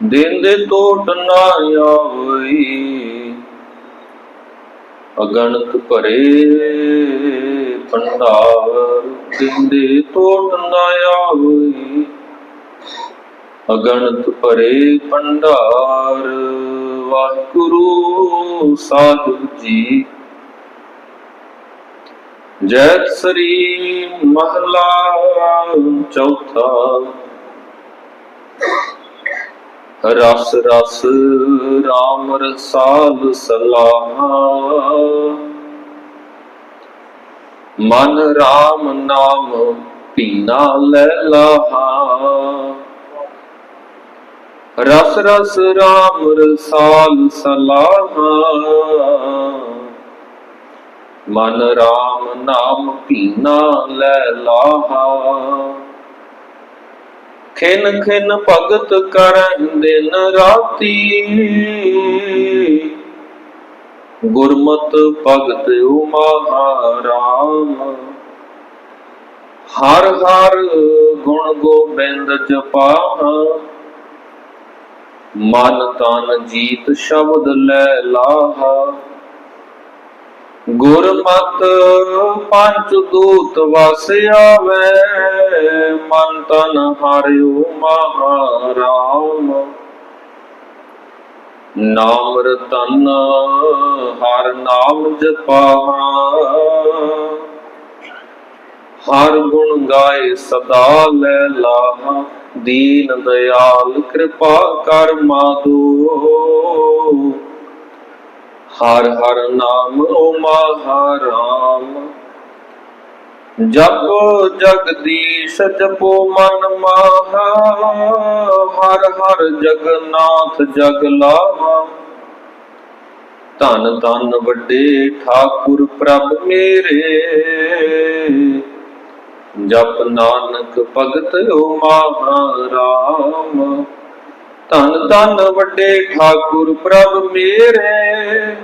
ਦਿਨ ਦੇ ਟੋਟ ਨਾ ਆਵਈ। ਅਗਣਤ ਭਰੇ ਭੰਡਾਰ ਦਿਨ ਦੇ ਟੋਟ ਨਾ ਆਵਈ। ਅਗਣਤ ਭਰੇ ਭੰਡਾਰ ਵਾਹਿਗੁਰੂ ਸਾਹਿਬ ਜੀ। ਜੈਤ ਸ੍ਰੀ ਮਹਲਾ ਚੌਥਾ ਰਸ ਰਸ ਰਾਮ ਰਸਾਲ ਸਲਾਹਾ। ਮਨ ਰਾਮ ਨਾਮ ਪੀਨਾ ਲੈ ਲਾਹਾ। ਰਸ ਰਸ ਰਾਮ ਰਸਾਲ ਸਲਾਹਾ। ਮਨ ਰਾਮ ਨਾਮ ਪੀਨਾ ਲੈ ਲਾਹਾ। ਖਿਨ ਖਿਨ ਭਗਤ ਕਰਨ ਦਿਨ ਰਾਤੀ। ਗੁਰਮਤ ਭਗਤ ਉਮਹਾਰਾਮ ਹਰ ਹਰ ਗੁਣ ਗੋਬਿੰਦ ਜਪਾਹਾ ਮਨ ਤਨ ਜੀਤ ਸ਼ਬਦ ਲੈ ਲਾਹਾ। ਗੁਰਮਤ ਪੰਚ ਦੂਤ ਵਸ ਆਵੇ ਮਨ ਤਨ ਹਰਿਓ ਮਹਾਰਾਮ। ਨਾਮ ਰਤਨ ਹਰ ਨਾਮ ਜਪਾ। ਹਰ ਗੁਣ ਗਾਏ ਸਦਾ ਲੈ ਲਾਹਾ, ਦੀਨ ਦਇਆਲ ਕਿਰਪਾ ਕਰ ਮਾਧੋ। ਹਰ ਹਰ ਨਾਮ ਓ ਮਹਾਰਾਮ। ਜਪ ਜਗਦੀਸ਼ ਜਪੋ ਮਨ ਮਾਹਾ, ਹਰ ਹਰ ਜਗਨਾਥ ਜਗ ਲਾਵਾ ਧਨ ਧੰਨ ਵੱਡੇ ਠਾਕੁਰ ਪ੍ਰਭ ਮੇਰੇ, ਜਪ ਨਾਨਕ ਭਗਤ ਓ ਮਹਾਰਾਮ। ਧਨ ਧਨ ਵੱਡੇ ਠਾਕੁਰ ਪ੍ਰਭ ਮੇਰੇ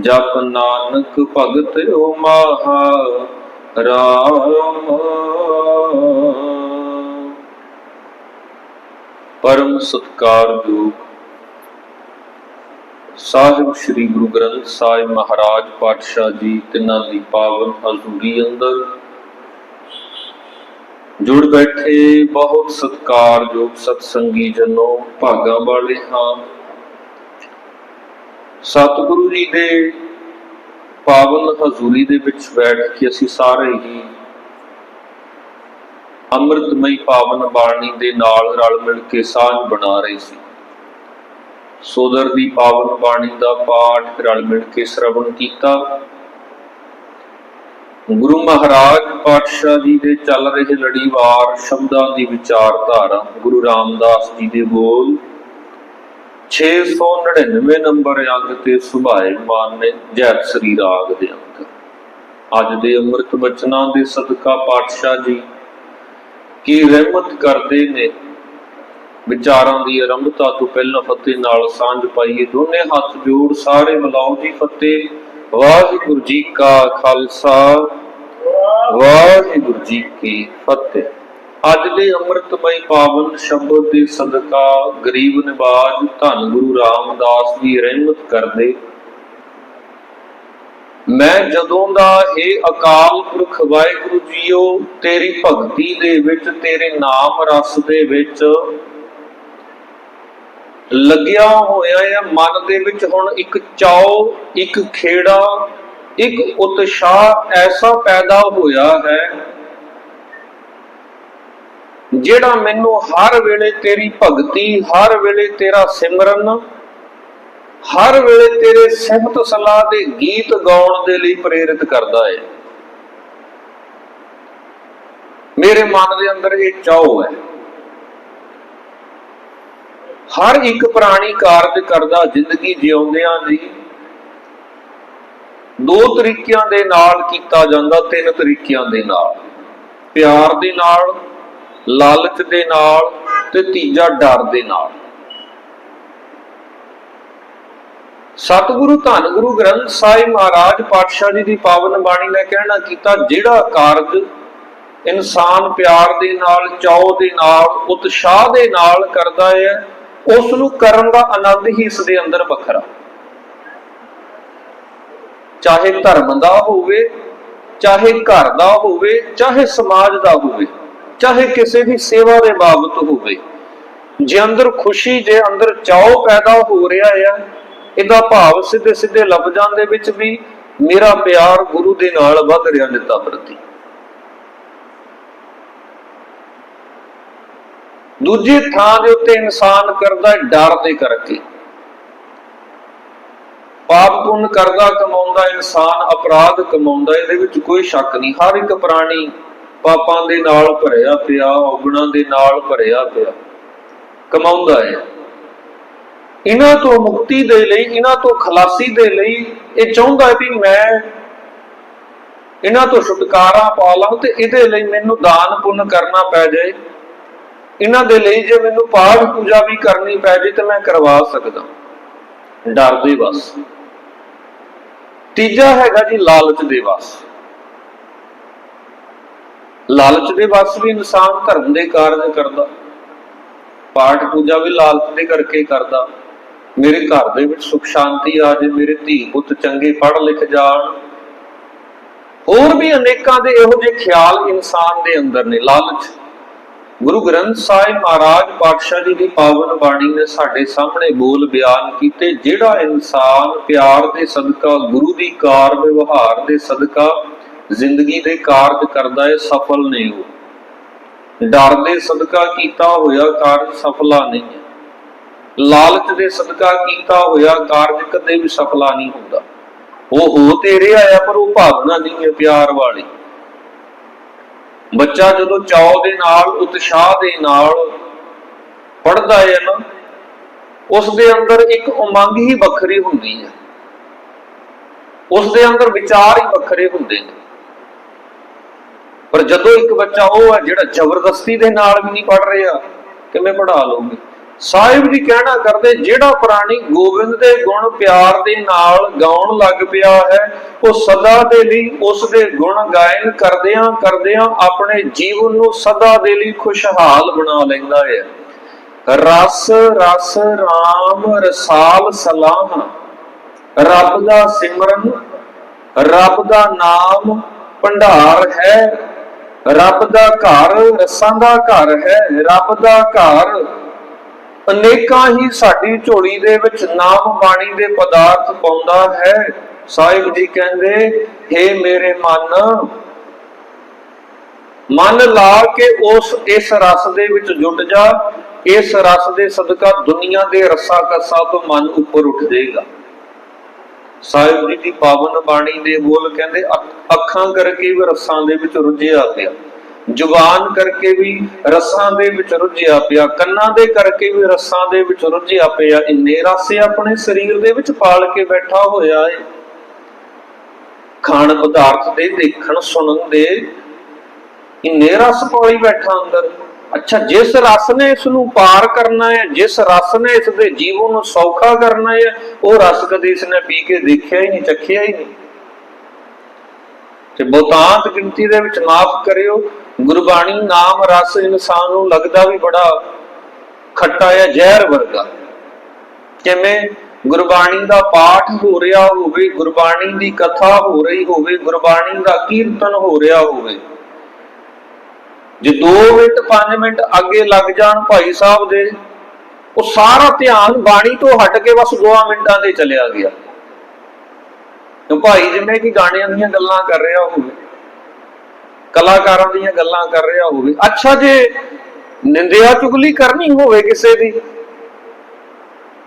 ਜਪ ਨਾਨਕ ਭਗਤ ਓ ਮਹਾ ਰਾਮ। ਪਰਮ ਸਤਕਾਰਯੋਗ ਸਾਹਿਬ ਸ੍ਰੀ ਗੁਰੂ ਗ੍ਰੰਥ ਸਾਹਿਬ ਮਹਾਰਾਜ ਪਾਤਸ਼ਾਹ ਜੀ ਤਿੰਨਾਂ ਦੀ ਪਾਵਨ ਹਜ਼ੂਰੀ ਅੰਦਰ। ਜੁੜ ਬੈਠੇ ਬਹੁਤ ਸਤਿਕਾਰਯੋਗ ਸਤਸੰਗੀ ਜਨੋ ਭਾਗਾ ਵਾਲੇ ਹਾਂ। ਸਤਿਗੁਰੂ ਜੀ ਦੇ ਪਾਵਨ ਹਜ਼ੂਰੀ ਦੇ ਵਿੱਚ ਬੈਠ ਕੇ ਅਸੀਂ ਸਾਰੇ ਹੀ ਅੰਮ੍ਰਿਤਮਈ ਪਾਵਨ ਬਾਣੀ ਦੇ ਨਾਲ ਰਲ ਮਿਲ ਕੇ ਸਾਂਝ ਬਣਾ ਰਹੇ ਸੀ। ਸੋਦਰ ਦੀ ਪਾਵਨ ਬਾਣੀ ਦਾ ਪਾਠ ਰਲ ਮਿਲ ਕੇ ਸ਼ਰਵਣ ਕੀਤਾ। ਗੁਰੂ ਮਹਾਰਾਜ ਪਾਤਸ਼ਾਹ ਜੀ ਦੇ ਚੱਲ ਰਹੇ ਲੜੀਵਾਰ ਸ਼ਬਦਾਂ ਦੀ ਵਿਚਾਰਧਾਰਾ ਗੁਰੂ ਰਾਮਦਾਸ ਜੀ ਦੇ ਬੋਲ 699 ਨੰਬਰ ਅੰਗ ਤੇ ਸੁਭਾਏ ਮਾਨ ਨੇ ਜੈਤ ਸ੍ਰੀ ਰਾਗ ਦੇ ਅੰਦਰ ਅੱਜ ਦੇ ਅੰਮ੍ਰਿਤ ਬਚਨਾਂ ਦੇ ਸਦਕਾ ਪਾਤਸ਼ਾਹ ਜੀ ਕੀ ਰਹਿਮਤ ਕਰਦੇ ਨੇ? ਵਿਚਾਰਾਂ ਦੀ ਆਰੰਭਤਾ ਤੋਂ ਪਹਿਲਾਂ ਫਤਿਹ ਨਾਲ ਸਾਂਝ ਪਾਈਏ ਦੋਨੇ ਹੱਥ ਜੋੜ ਸਾਰੇ ਮਿਲਾਓ ਜੀ ਫਤਿਹ। ਵਾਹਿਗੁਰੂ ਜੀ ਕਾ ਖਾਲਸਾ, ਵਾਹਿਗੁਰੂ ਜੀ ਕੀ ਫਤਿਹ। ਅੱਜ ਦੇ ਅੰਮ੍ਰਿਤਮਈ ਪਾਵਨ ਸ਼ਬਦ ਦੇ ਸਦਕਾ ਗਰੀਬ ਨਿਵਾਜ ਧੰਨ ਗੁਰੂ ਰਾਮਦਾਸ ਦੀ ਰਹਿਮਤ ਕਰਦੇ। ਮੈਂ ਜਦੋਂ ਦਾ ਇਹ ਅਕਾਲ ਪੁਰਖ ਵਾਹਿਗੁਰੂ ਜੀਓ, ਤੇਰੀ ਭਗਤੀ ਦੇ ਵਿੱਚ, ਤੇਰੇ ਨਾਮ ਰਸ ਦੇ ਵਿੱਚ ਲੱਗਿਆ ਹੋਇਆ ਹੈ ਮਨ ਦੇ ਵਿੱਚ ਹੁਣ ਇੱਕ ਚਾਉ, ਇੱਕ ਖੇੜਾ, ਇੱਕ ਉਤਸ਼ਾਹ ਐਸਾ ਪੈਦਾ ਹੋਇਆ ਹੈ ਜਿਹੜਾ ਮੈਨੂੰ ਹਰ ਵੇਲੇ ਤੇਰੀ ਭਗਤੀ, ਹਰ ਵੇਲੇ ਤੇਰਾ ਸਿਮਰਨ, ਹਰ ਵੇਲੇ ਤੇਰੇ ਸਿਫਤ ਸਲਾਹ ਦੇ ਗੀਤ ਗਾਉਣ ਦੇ ਲਈ ਪ੍ਰੇਰਿਤ ਕਰਦਾ ਹੈ ਮੇਰੇ ਮਨ ਦੇ ਅੰਦਰ ਇਹ ਚਾਉ ਹੈ। ਹਰ ਇੱਕ ਪ੍ਰਾਣੀ ਕਾਰਜ ਕਰਦਾ, ਜ਼ਿੰਦਗੀ ਜਿਉਂਦਿਆਂ ਦੀ। ਦੋ ਤਰੀਕਿਆਂ ਦੇ ਨਾਲ ਕੀਤਾ ਜਾਂਦਾ, ਤਿੰਨ ਤਰੀਕਿਆਂ ਦੇ ਨਾਲ। ਪਿਆਰ ਦੇ ਨਾਲ ਲਾਲਚ ਦੇ ਨਾਲ ਤੇ ਤੀਜਾ ਡਰ ਦੇ ਨਾਲ। ਸਤਿਗੁਰੂ ਧੰਨ ਗੁਰੂ ਗ੍ਰੰਥ ਸਾਹਿਬ ਮਹਾਰਾਜ ਪਾਤਸ਼ਾਹ ਜੀ ਦੀ ਪਾਵਨ ਬਾਣੀ ਨੇ ਕਹਿਣਾ ਕੀਤਾ, ਜਿਹੜਾ ਕਾਰਜ ਇਨਸਾਨ ਪਿਆਰ ਦੇ ਨਾਲ, ਚਾਉ ਦੇ ਨਾਲ, ਉਤਸ਼ਾਹ ਦੇ ਨਾਲ ਕਰਦਾ ਹੈ ਉਸ ਨੂੰ ਕਰਨ ਦਾ ਆਨੰਦ ਹੀ ਇਸ ਦੇ ਅੰਦਰ ਵੱਖਰਾ। ਚਾਹੇ ਧਰਮ ਦਾ ਹੋਵੇ, ਚਾਹੇ ਘਰ ਦਾ ਹੋਵੇ, ਚਾਹੇ ਸਮਾਜ ਦਾ ਹੋਵੇ ਚਾਹੇ ਕਿਸੇ ਦੀ ਸੇਵਾ ਦੇ ਬਾਬਤ ਹੋਵੇ, ਜੇ ਅੰਦਰ ਖੁਸ਼ੀ, ਜੇ ਅੰਦਰ ਚਾਉ ਪੈਦਾ ਹੋ ਰਿਹਾ ਹੈ ਇਹਦਾ ਭਾਵ ਸਿੱਧੇ ਸਿੱਧੇ ਲਫ਼ਜ਼ਾਂ ਦੇ ਵਿੱਚ ਵੀ ਮੇਰਾ ਪਿਆਰ ਗੁਰੂ ਦੇ ਨਾਲ ਵੱਧ ਰਿਹਾ ਨਿੱਤਾ ਪ੍ਰਤੀ। ਦੂਜੀ ਥਾਂ ਦੇ ਉੱਤੇ ਇਨਸਾਨ ਕਰਦਾ ਡਰ ਦੇ ਕਰਕੇ। ਪਾਪ ਪੁੰਨ ਕਰਦਾ, ਕਮਾਉਂਦਾ ਇਨਸਾਨ, ਅਪਰਾਧ ਕਮਾਉਂਦਾ, ਇਹਦੇ ਵਿੱਚ ਕੋਈ ਸ਼ੱਕ ਨਹੀਂ। ਹਰ ਇੱਕ ਪ੍ਰਾਣੀ ਪਾਪਾਂ ਦੇ ਨਾਲ ਭਰਿਆ ਪਿਆ, ਔਗਣਾਂ ਦੇ ਨਾਲ ਭਰਿਆ ਪਿਆ। ਕਮਾਉਂਦਾ ਹੈ। ਇਹਨਾਂ ਤੋਂ ਮੁਕਤੀ ਦੇ ਲਈ, ਇਹਨਾਂ ਤੋਂ ਖਲਾਸੀ ਦੇ ਲਈ ਇਹ ਚਾਹੁੰਦਾ ਹੈ ਵੀ ਮੈਂ ਇਹਨਾਂ ਤੋਂ ਛੁਟਕਾਰਾ ਪਾ ਲਾਂ ਤੇ ਇਹਦੇ ਲਈ ਮੈਨੂੰ ਦਾਨ ਪੁੰਨ ਕਰਨਾ ਪੈ ਜਾਏ। ਇਹਨਾਂ ਦੇ ਲਈ ਜੇ ਮੈਨੂੰ ਪਾਠ ਪੂਜਾ ਵੀ ਕਰਨੀ ਪੈ ਜੇ ਤੇ ਮੈਂ ਕਰਵਾ ਸਕਦਾ। ਡਰ ਦੇ ਵਸ ਤੀਜਾ ਹੈਗਾ ਜੀ ਲਾਲਚ ਦੇ ਵਸ। ਲਾਲਚ ਦੇ ਵਸ ਵੀ ਇਨਸਾਨ ਧਰਮ ਦੇ ਕਾਰਜ ਕਰਦਾ। ਪਾਠ ਪੂਜਾ ਵੀ ਲਾਲਚ ਦੇ ਕਰਕੇ ਕਰਦਾ। ਮੇਰੇ ਘਰ ਦੇ ਵਿੱਚ ਸੁਖ ਸ਼ਾਂਤੀ ਆ ਜੇ, ਮੇਰੇ ਧੀ ਪੁੱਤ ਚੰਗੇ ਪੜ੍ਹ ਲਿਖ ਜਾਣ। ਹੋਰ ਵੀ ਅਨੇਕਾਂ ਦੇ ਇਹੋ ਜਿਹੇ ਖਿਆਲ ਇਨਸਾਨ ਦੇ ਅੰਦਰ ਨੇ। ਲਾਲਚ। ਗੁਰੂ ਗ੍ਰੰਥ ਸਾਹਿਬ ਮਹਾਰਾਜ ਪਾਤਸ਼ਾਹ ਜੀ ਦੀ ਪਾਵਨ ਬਾਣੀ ਨੇ ਸਾਡੇ ਸਾਹਮਣੇ ਬੋਲ ਬਿਆਨ ਕੀਤੇ, ਜਿਹੜਾ ਇਨਸਾਨ ਪਿਆਰ ਦੇ ਸਦਕਾ, ਗੁਰੂ ਦੀ ਕਾਰ ਵਿਵਹਾਰ ਦੇ ਸਦਕਾ ਜ਼ਿੰਦਗੀ ਦੇ ਕਾਰਜ ਕਰਦਾ ਹੈ ਸਫਲ ਨੇ ਉਹ ਡਰ ਦੇ ਸਦਕਾ ਕੀਤਾ ਹੋਇਆ ਕਾਰਜ ਸਫਲਾ ਨਹੀਂ ਹੈ। ਲਾਲਚ ਦੇ ਸਦਕਾ ਕੀਤਾ ਹੋਇਆ ਕਾਰਜ ਕਦੇ ਵੀ ਸਫਲਾ ਨਹੀਂ ਹੁੰਦਾ। ਉਹ ਹੋ ਤੇ ਰਿਹਾ ਆ ਪਰ ਉਹ ਭਾਵਨਾ ਨਹੀਂ ਹੈ ਪਿਆਰ ਵਾਲੀ। ਬੱਚਾ ਜਦੋਂ ਚਾਅ ਦੇ ਨਾਲ, ਉਤਸ਼ਾਹ ਦੇ ਨਾਲ ਪੜਦਾ ਹੈ ਨਾ, ਉਸ ਦੇ ਅੰਦਰ ਇੱਕ ਉਮੰਗ ਹੀ ਵੱਖਰੀ ਹੁੰਦੀ ਹੈ। ਉਸ ਦੇ ਅੰਦਰ ਵਿਚਾਰ ਹੀ ਵੱਖਰੇ ਹੁੰਦੇ ਨੇ। ਪਰ ਜਦੋਂ ਇੱਕ ਬੱਚਾ ਉਹ ਹੈ ਜਿਹੜਾ ਜ਼ਬਰਦਸਤੀ ਦੇ ਨਾਲ ਵੀ ਨਹੀਂ ਪੜ ਰਿਹਾ, ਕਿਵੇਂ ਪੜਾ ਲਓਗੇ ਸਾਹਿਬ ਜੀ ਕਹਿਣਾ ਕਰਦੇ, ਜਿਹੜਾ ਪ੍ਰਾਣੀ ਗੋਬਿੰਦ ਦੇ ਗੁਣ ਪਿਆਰ ਦੇ ਨਾਲ ਗਾਉਣ ਲੱਗ ਪਿਆ ਹੈ, ਉਹ ਸਦਾ ਦੇ ਲਈ ਉਸ ਦੇ ਗੁਣ ਗਾਇਨ ਕਰਦਿਆਂ ਕਰਦਿਆਂ ਆਪਣੇ ਜੀਵਨ ਨੂੰ ਸਦਾ ਦੇ ਲਈ ਖੁਸ਼ਹਾਲ ਬਣਾ ਲੈਂਦਾ ਹੈ। ਰਸ ਰਸ RAM ਰਸਾਲ ਸਲਾਮ ਰੱਬ ਦਾ ਸਿਮਰਨ, ਰੱਬ ਦਾ ਨਾਮ ਭੰਡਾਰ ਹੈ। ਰੱਬ ਦਾ ਘਰ ਰਸਾਂ ਦਾ ਘਰ ਹੈ, ਰੱਬ ਦਾ ਘਰ ਅਨੇਕਾਂ ਹੀ ਸਾਡੀ ਝੋਲੀ ਦੇ ਵਿੱਚ ਨਾਮ ਬਾਣੀ ਦੇ ਪਦਾਰਥ ਪਾਉਂਦਾ ਹੈ। ਸਾਹਿਬ ਜੀ ਕਹਿੰਦੇ हे ਮੇਰੇ ਮਨ ਮਨ ਲਾ ਕੇ ਉਸ, ਇਸ ਰਸ ਦੇ ਵਿੱਚ ਜੁਟ ਜਾ। ਇਸ ਰਸ ਦੇ ਸਦਕਾ ਦੁਨੀਆ ਦੇ ਰਸਾ ਕਸਾ ਤੋਂ ਮਨ ਉੱਪਰ ਉੱਠ ਜਾਏਗਾ ਸਾਹਿਬ ਜੀ ਦੀ ਪਾਵਨ ਬਾਣੀ ਦੇ ਬੋਲ ਕਹਿੰਦੇ, ਅੱਖਾਂ ਕਰਕੇ ਵੀ ਰਸਾਂ ਦੇ ਵਿੱਚ ਰੁੱਝਿਆ ਪਿਆ। ਜ਼ੁਬਾਨ ਕਰਕੇ ਵੀ ਰਸਾਂ ਦੇ ਵਿੱਚ ਰੁੱਝਿਆ ਪਿਆ। ਕੰਨਾਂ ਦੇ ਕਰਕੇ ਵੀ ਰਸਾਂ ਦੇ ਵਿੱਚ ਰੁੱਝਿਆ ਪਿਆ। ਇੰਨੇ ਰਸ ਆਪਣੇ ਸਰੀਰ ਦੇ ਵਿੱਚ ਪਾਲ ਕੇ ਬੈਠਾ ਹੋਇਆ ਏ। ਖਾਣ ਪਦਾਰਥ ਦੇ ਦੇਖਣ, ਸੁਣਨ ਦੇ ਇੰਨੇ ਰਸ ਪਾਲੀ ਬੈਠਾ ਅੰਦਰ। ਅੱਛਾ, ਜਿਸ ਰਸ ਨੇ ਇਸ ਨੂੰ ਪਾਰ ਕਰਨਾ ਹੈ, ਜਿਸ ਰਸ ਨੇ ਇਸ ਦੇ ਜੀਵਨ ਨੂੰ ਸੌਖਾ ਕਰਨਾ ਹੈ, ਉਹ ਰਸ ਕਦੇ ਇਸ ਨੇ ਪੀ ਕੇ ਦੇਖਿਆ ਹੀ ਨਹੀਂ, ਚੱਖਿਆ ਹੀ ਨਹੀਂ। ਤੇ ਬਹੁਤਾਂਤ ਗਿਣਤੀ ਦੇ ਵਿੱਚ ਮਾਫ ਕਰਿਓ, ਗੁਰਬਾਣੀ ਨਾਮ ਰਸ ਇਨਸਾਨ ਨੂੰ ਲੱਗਦਾ ਵੀ ਬੜਾ ਖੱਟਾ ਹੈ ਜ਼ਹਿਰ ਵਰਗਾ। ਕਿਵੇਂ? ਗੁਰਬਾਣੀ ਦਾ ਪਾਠ ਹੋ ਰਿਹਾ ਹੋਵੇ, ਗੁਰਬਾਣੀ ਦੀ ਕਥਾ ਹੋ ਰਹੀ ਹੋਵੇ, ਗੁਰਬਾਣੀ ਦਾ ਕੀਰਤਨ ਹੋ ਰਿਹਾ ਹੋਵੇ। ਜੇ 2 ਮਿੰਟ 5 ਮਿੰਟ ਅੱਗੇ ਲੱਗ ਜਾਣ ਭਾਈ ਸਾਹਿਬ ਦੇ, ਉਹ ਸਾਰਾ ਧਿਆਨ ਬਾਣੀ ਤੋਂ ਹਟ ਕੇ ਬਸ 2 ਮਿੰਟਾਂ ਦੇ ਚਲਿਆ ਗਿਆ। ਤੇ ਭਾਈ, ਜਿਵੇਂ ਕਿ ਗਾਣਿਆਂ ਦੀਆਂ ਗੱਲਾਂ ਕਰ ਰਿਹਾ ਹੋਵੇ, ਕਲਾਕਾਰਾਂ ਦੀਆਂ ਗੱਲਾਂ ਕਰ ਰਿਹਾ ਹੋਵੇ, ਅੱਛਾ ਜੇ ਨਿੰਦਿਆ ਚੁਗਲੀ ਕਰਨੀ ਹੋਵੇ ਕਿਸੇ ਦੀ,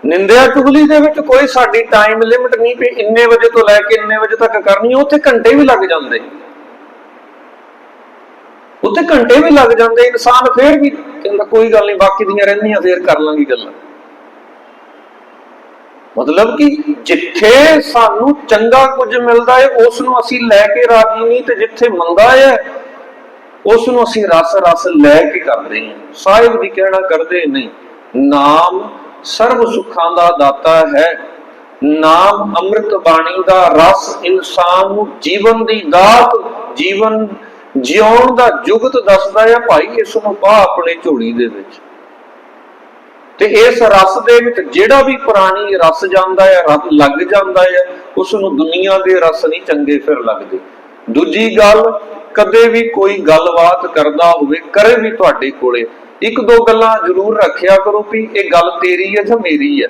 ਨਿੰਦਿਆ ਚੁਗਲੀ ਦੇ ਵਿੱਚ ਕੋਈ ਸਾਡੀ ਟਾਈਮ ਲਿਮਿਟ ਨਹੀਂ ਵੀ ਇੰਨੇ ਵਜੇ ਤੋਂ ਲੈ ਕੇ ਇੰਨੇ ਵਜੇ ਤੱਕ ਕਰਨੀ ਉੱਥੇ ਘੰਟੇ ਵੀ ਲੱਗ ਜਾਂਦੇ। ਉੱਥੇ ਘੰਟੇ ਵੀ ਲੱਗ ਜਾਂਦੇ, ਇਨਸਾਨ ਫੇਰ ਵੀ ਕਹਿੰਦਾ ਕੋਈ ਗੱਲ ਨਹੀਂ, ਬਾਕੀ ਦੀਆਂ ਰਹਿੰਦੀਆਂ, ਫੇਰ ਕਰ ਲਾਂਗੀ ਗੱਲਾਂ। ਮਤਲਬ ਕਿ ਜਿੱਥੇ ਸਾਨੂੰ ਚੰਗਾ ਕੁਝ ਮਿਲਦਾ ਹੈ ਉਸ ਨੂੰ ਅਸੀਂ ਲੈ ਕੇ ਰਾਜੀ ਨਹੀਂ, ਤੇ ਜਿੱਥੇ ਮੰਦਾ ਹੈ ਉਸ ਨੂੰ ਅਸੀਂ ਰਸ ਰਸ ਲੈ ਕੇ ਕਰਦੇ ਹਾਂ। ਸਾਹਿਬ ਦੀ ਕਹਿਣਾ ਕਰਦੇ ਨਹੀਂ। ਨਾਮ ਸਰਬ ਸੁੱਖਾਂ ਦਾ ਦਾਤਾ ਹੈ। ਨਾਮ ਅੰਮ੍ਰਿਤ ਬਾਣੀ ਦਾ ਰਸ ਇਨਸਾਨ ਨੂੰ ਜੀਵਨ ਦੀ ਦਾਤ, ਜੀਵਨ ਜਿਉਣ ਦਾ ਜੁਗਤ ਦੱਸਦਾ ਹੈ ਭਾਈ, ਇਸ ਨੂੰ ਪਾ ਆਪਣੇ ਝੋਲੀ ਦੇ ਵਿੱਚ। ਤੇ ਇਸ ਰਸ ਦੇ ਵਿੱਚ ਜਿਹੜਾ ਵੀ ਪ੍ਰਾਣੀ ਰਸ ਜਾਂਦਾ ਹੈ ਰਸ ਲੱਗ ਜਾਂਦਾ ਹੈ ਉਸ ਨੂੰ ਦੁਨੀਆ ਦੇ ਰਸ ਨਹੀਂ ਚੰਗੇ ਫਿਰ ਲੱਗਦੇ। ਦੂਜੀ ਗੱਲ, ਕਦੇ ਵੀ ਕੋਈ ਗੱਲਬਾਤ ਕਰਦਾ ਹੋਵੇ, ਕਰੇ ਵੀ ਤੁਹਾਡੇ ਕੋਲੇ। ਇੱਕ ਦੋ ਗੱਲਾਂ ਜ਼ਰੂਰ ਰੱਖਿਆ ਕਰੋ ਵੀ ਇਹ ਗੱਲ ਤੇਰੀ ਹੈ ਜਾਂ ਮੇਰੀ ਹੈ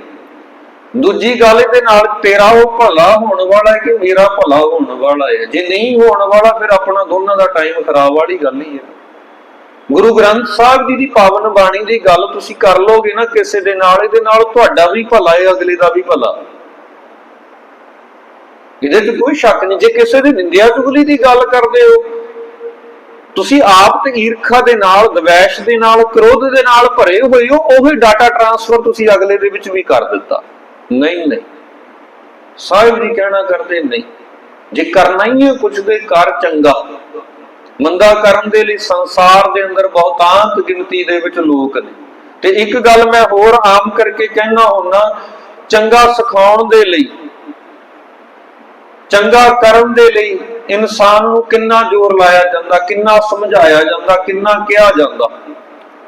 ਦੂਜੀ ਗੱਲ ਇਹਦੇ ਨਾਲ ਤੇਰਾ ਉਹ ਭਲਾ ਹੋਣ ਵਾਲਾ ਹੈ ਕਿ ਮੇਰਾ ਭਲਾ ਹੋਣ ਵਾਲਾ ਹੈ? ਜੇ ਨਹੀਂ ਹੋਣ ਵਾਲਾ, ਫਿਰ ਆਪਣਾ ਦੋਨਾਂ ਦਾ ਟਾਈਮ ਖਰਾਬ ਵਾਲੀ ਗੱਲ ਹੀ ਹੈ। ਗੁਰੂ ਗ੍ਰੰਥ ਸਾਹਿਬ ਜੀ ਦੀ ਪਾਵਨ ਬਾਣੀ ਦੀ ਗੱਲ ਤੁਸੀਂ ਕਰ ਲੋਗੇ ਨਾ ਕਿਸੇ ਦੇ ਨਾਲ, ਇਹਦੇ ਨਾਲ ਤੁਹਾਡਾ ਵੀ ਭਲਾ ਹੈ, ਅਗਲੇ ਦਾ ਵੀ ਭਲਾ। ਇਹਦੇ 'ਚ ਕੋਈ ਸ਼ੱਕ ਨਹੀਂ। ਜੇ ਕਿਸੇ ਦੀ ਨਿੰਦਿਆ ਚੁਗਲੀ ਦੀ ਗੱਲ ਕਰਦੇ ਹੋ, ਤੁਸੀਂ ਆਪ ਤੇ ਈਰਖਾ ਦੇ ਨਾਲ, ਦਵੈਸ਼ ਦੇ ਨਾਲ, ਕ੍ਰੋਧ ਦੇ ਨਾਲ ਭਰੇ ਹੋਏ ਹੋ, ਉਹ ਡਾਟਾ ਟਰਾਂਸਫਰ ਤੁਸੀਂ ਅਗਲੇ ਦੇ ਵਿੱਚ ਵੀ ਕਰ ਦਿੱਤਾ। ਨਹੀਂ ਨਹੀਂ। ਸਾਹਿਬ ਜੀ ਕਹਿਣਾ ਕਰਦੇ ਨਹੀਂ। ਜੇ ਕਰਨਾ ਹੀ ਹੈ ਕੁਝ ਦੇ ਕਰ ਚੰਗਾ। ਮੰਦਾ ਕਰਨ ਦੇ ਲਈ ਸੰਸਾਰ ਦੇ ਅੰਦਰ ਬਹੁਤਾਂਤ ਗਿਣਤੀ ਦੇ ਵਿੱਚ ਲੋਕ ਨੇ। ਤੇ ਇੱਕ ਗੱਲ ਮੈਂ ਹੋਰ ਆਮ ਕਰਕੇ ਕਹਿਣਾ ਹੁੰਨਾ ਚੰਗਾ ਸਿਖਾਉਣ ਦੇ ਲਈ, ਚੰਗਾ ਕਰਨ ਦੇ ਲਈ ਇਨਸਾਨ ਨੂੰ ਕਿੰਨਾ ਜ਼ੋਰ ਲਾਇਆ ਜਾਂਦਾ, ਕਿੰਨਾ ਸਮਝਾਇਆ ਜਾਂਦਾ, ਕਿੰਨਾ ਕਿਹਾ ਜਾਂਦਾ।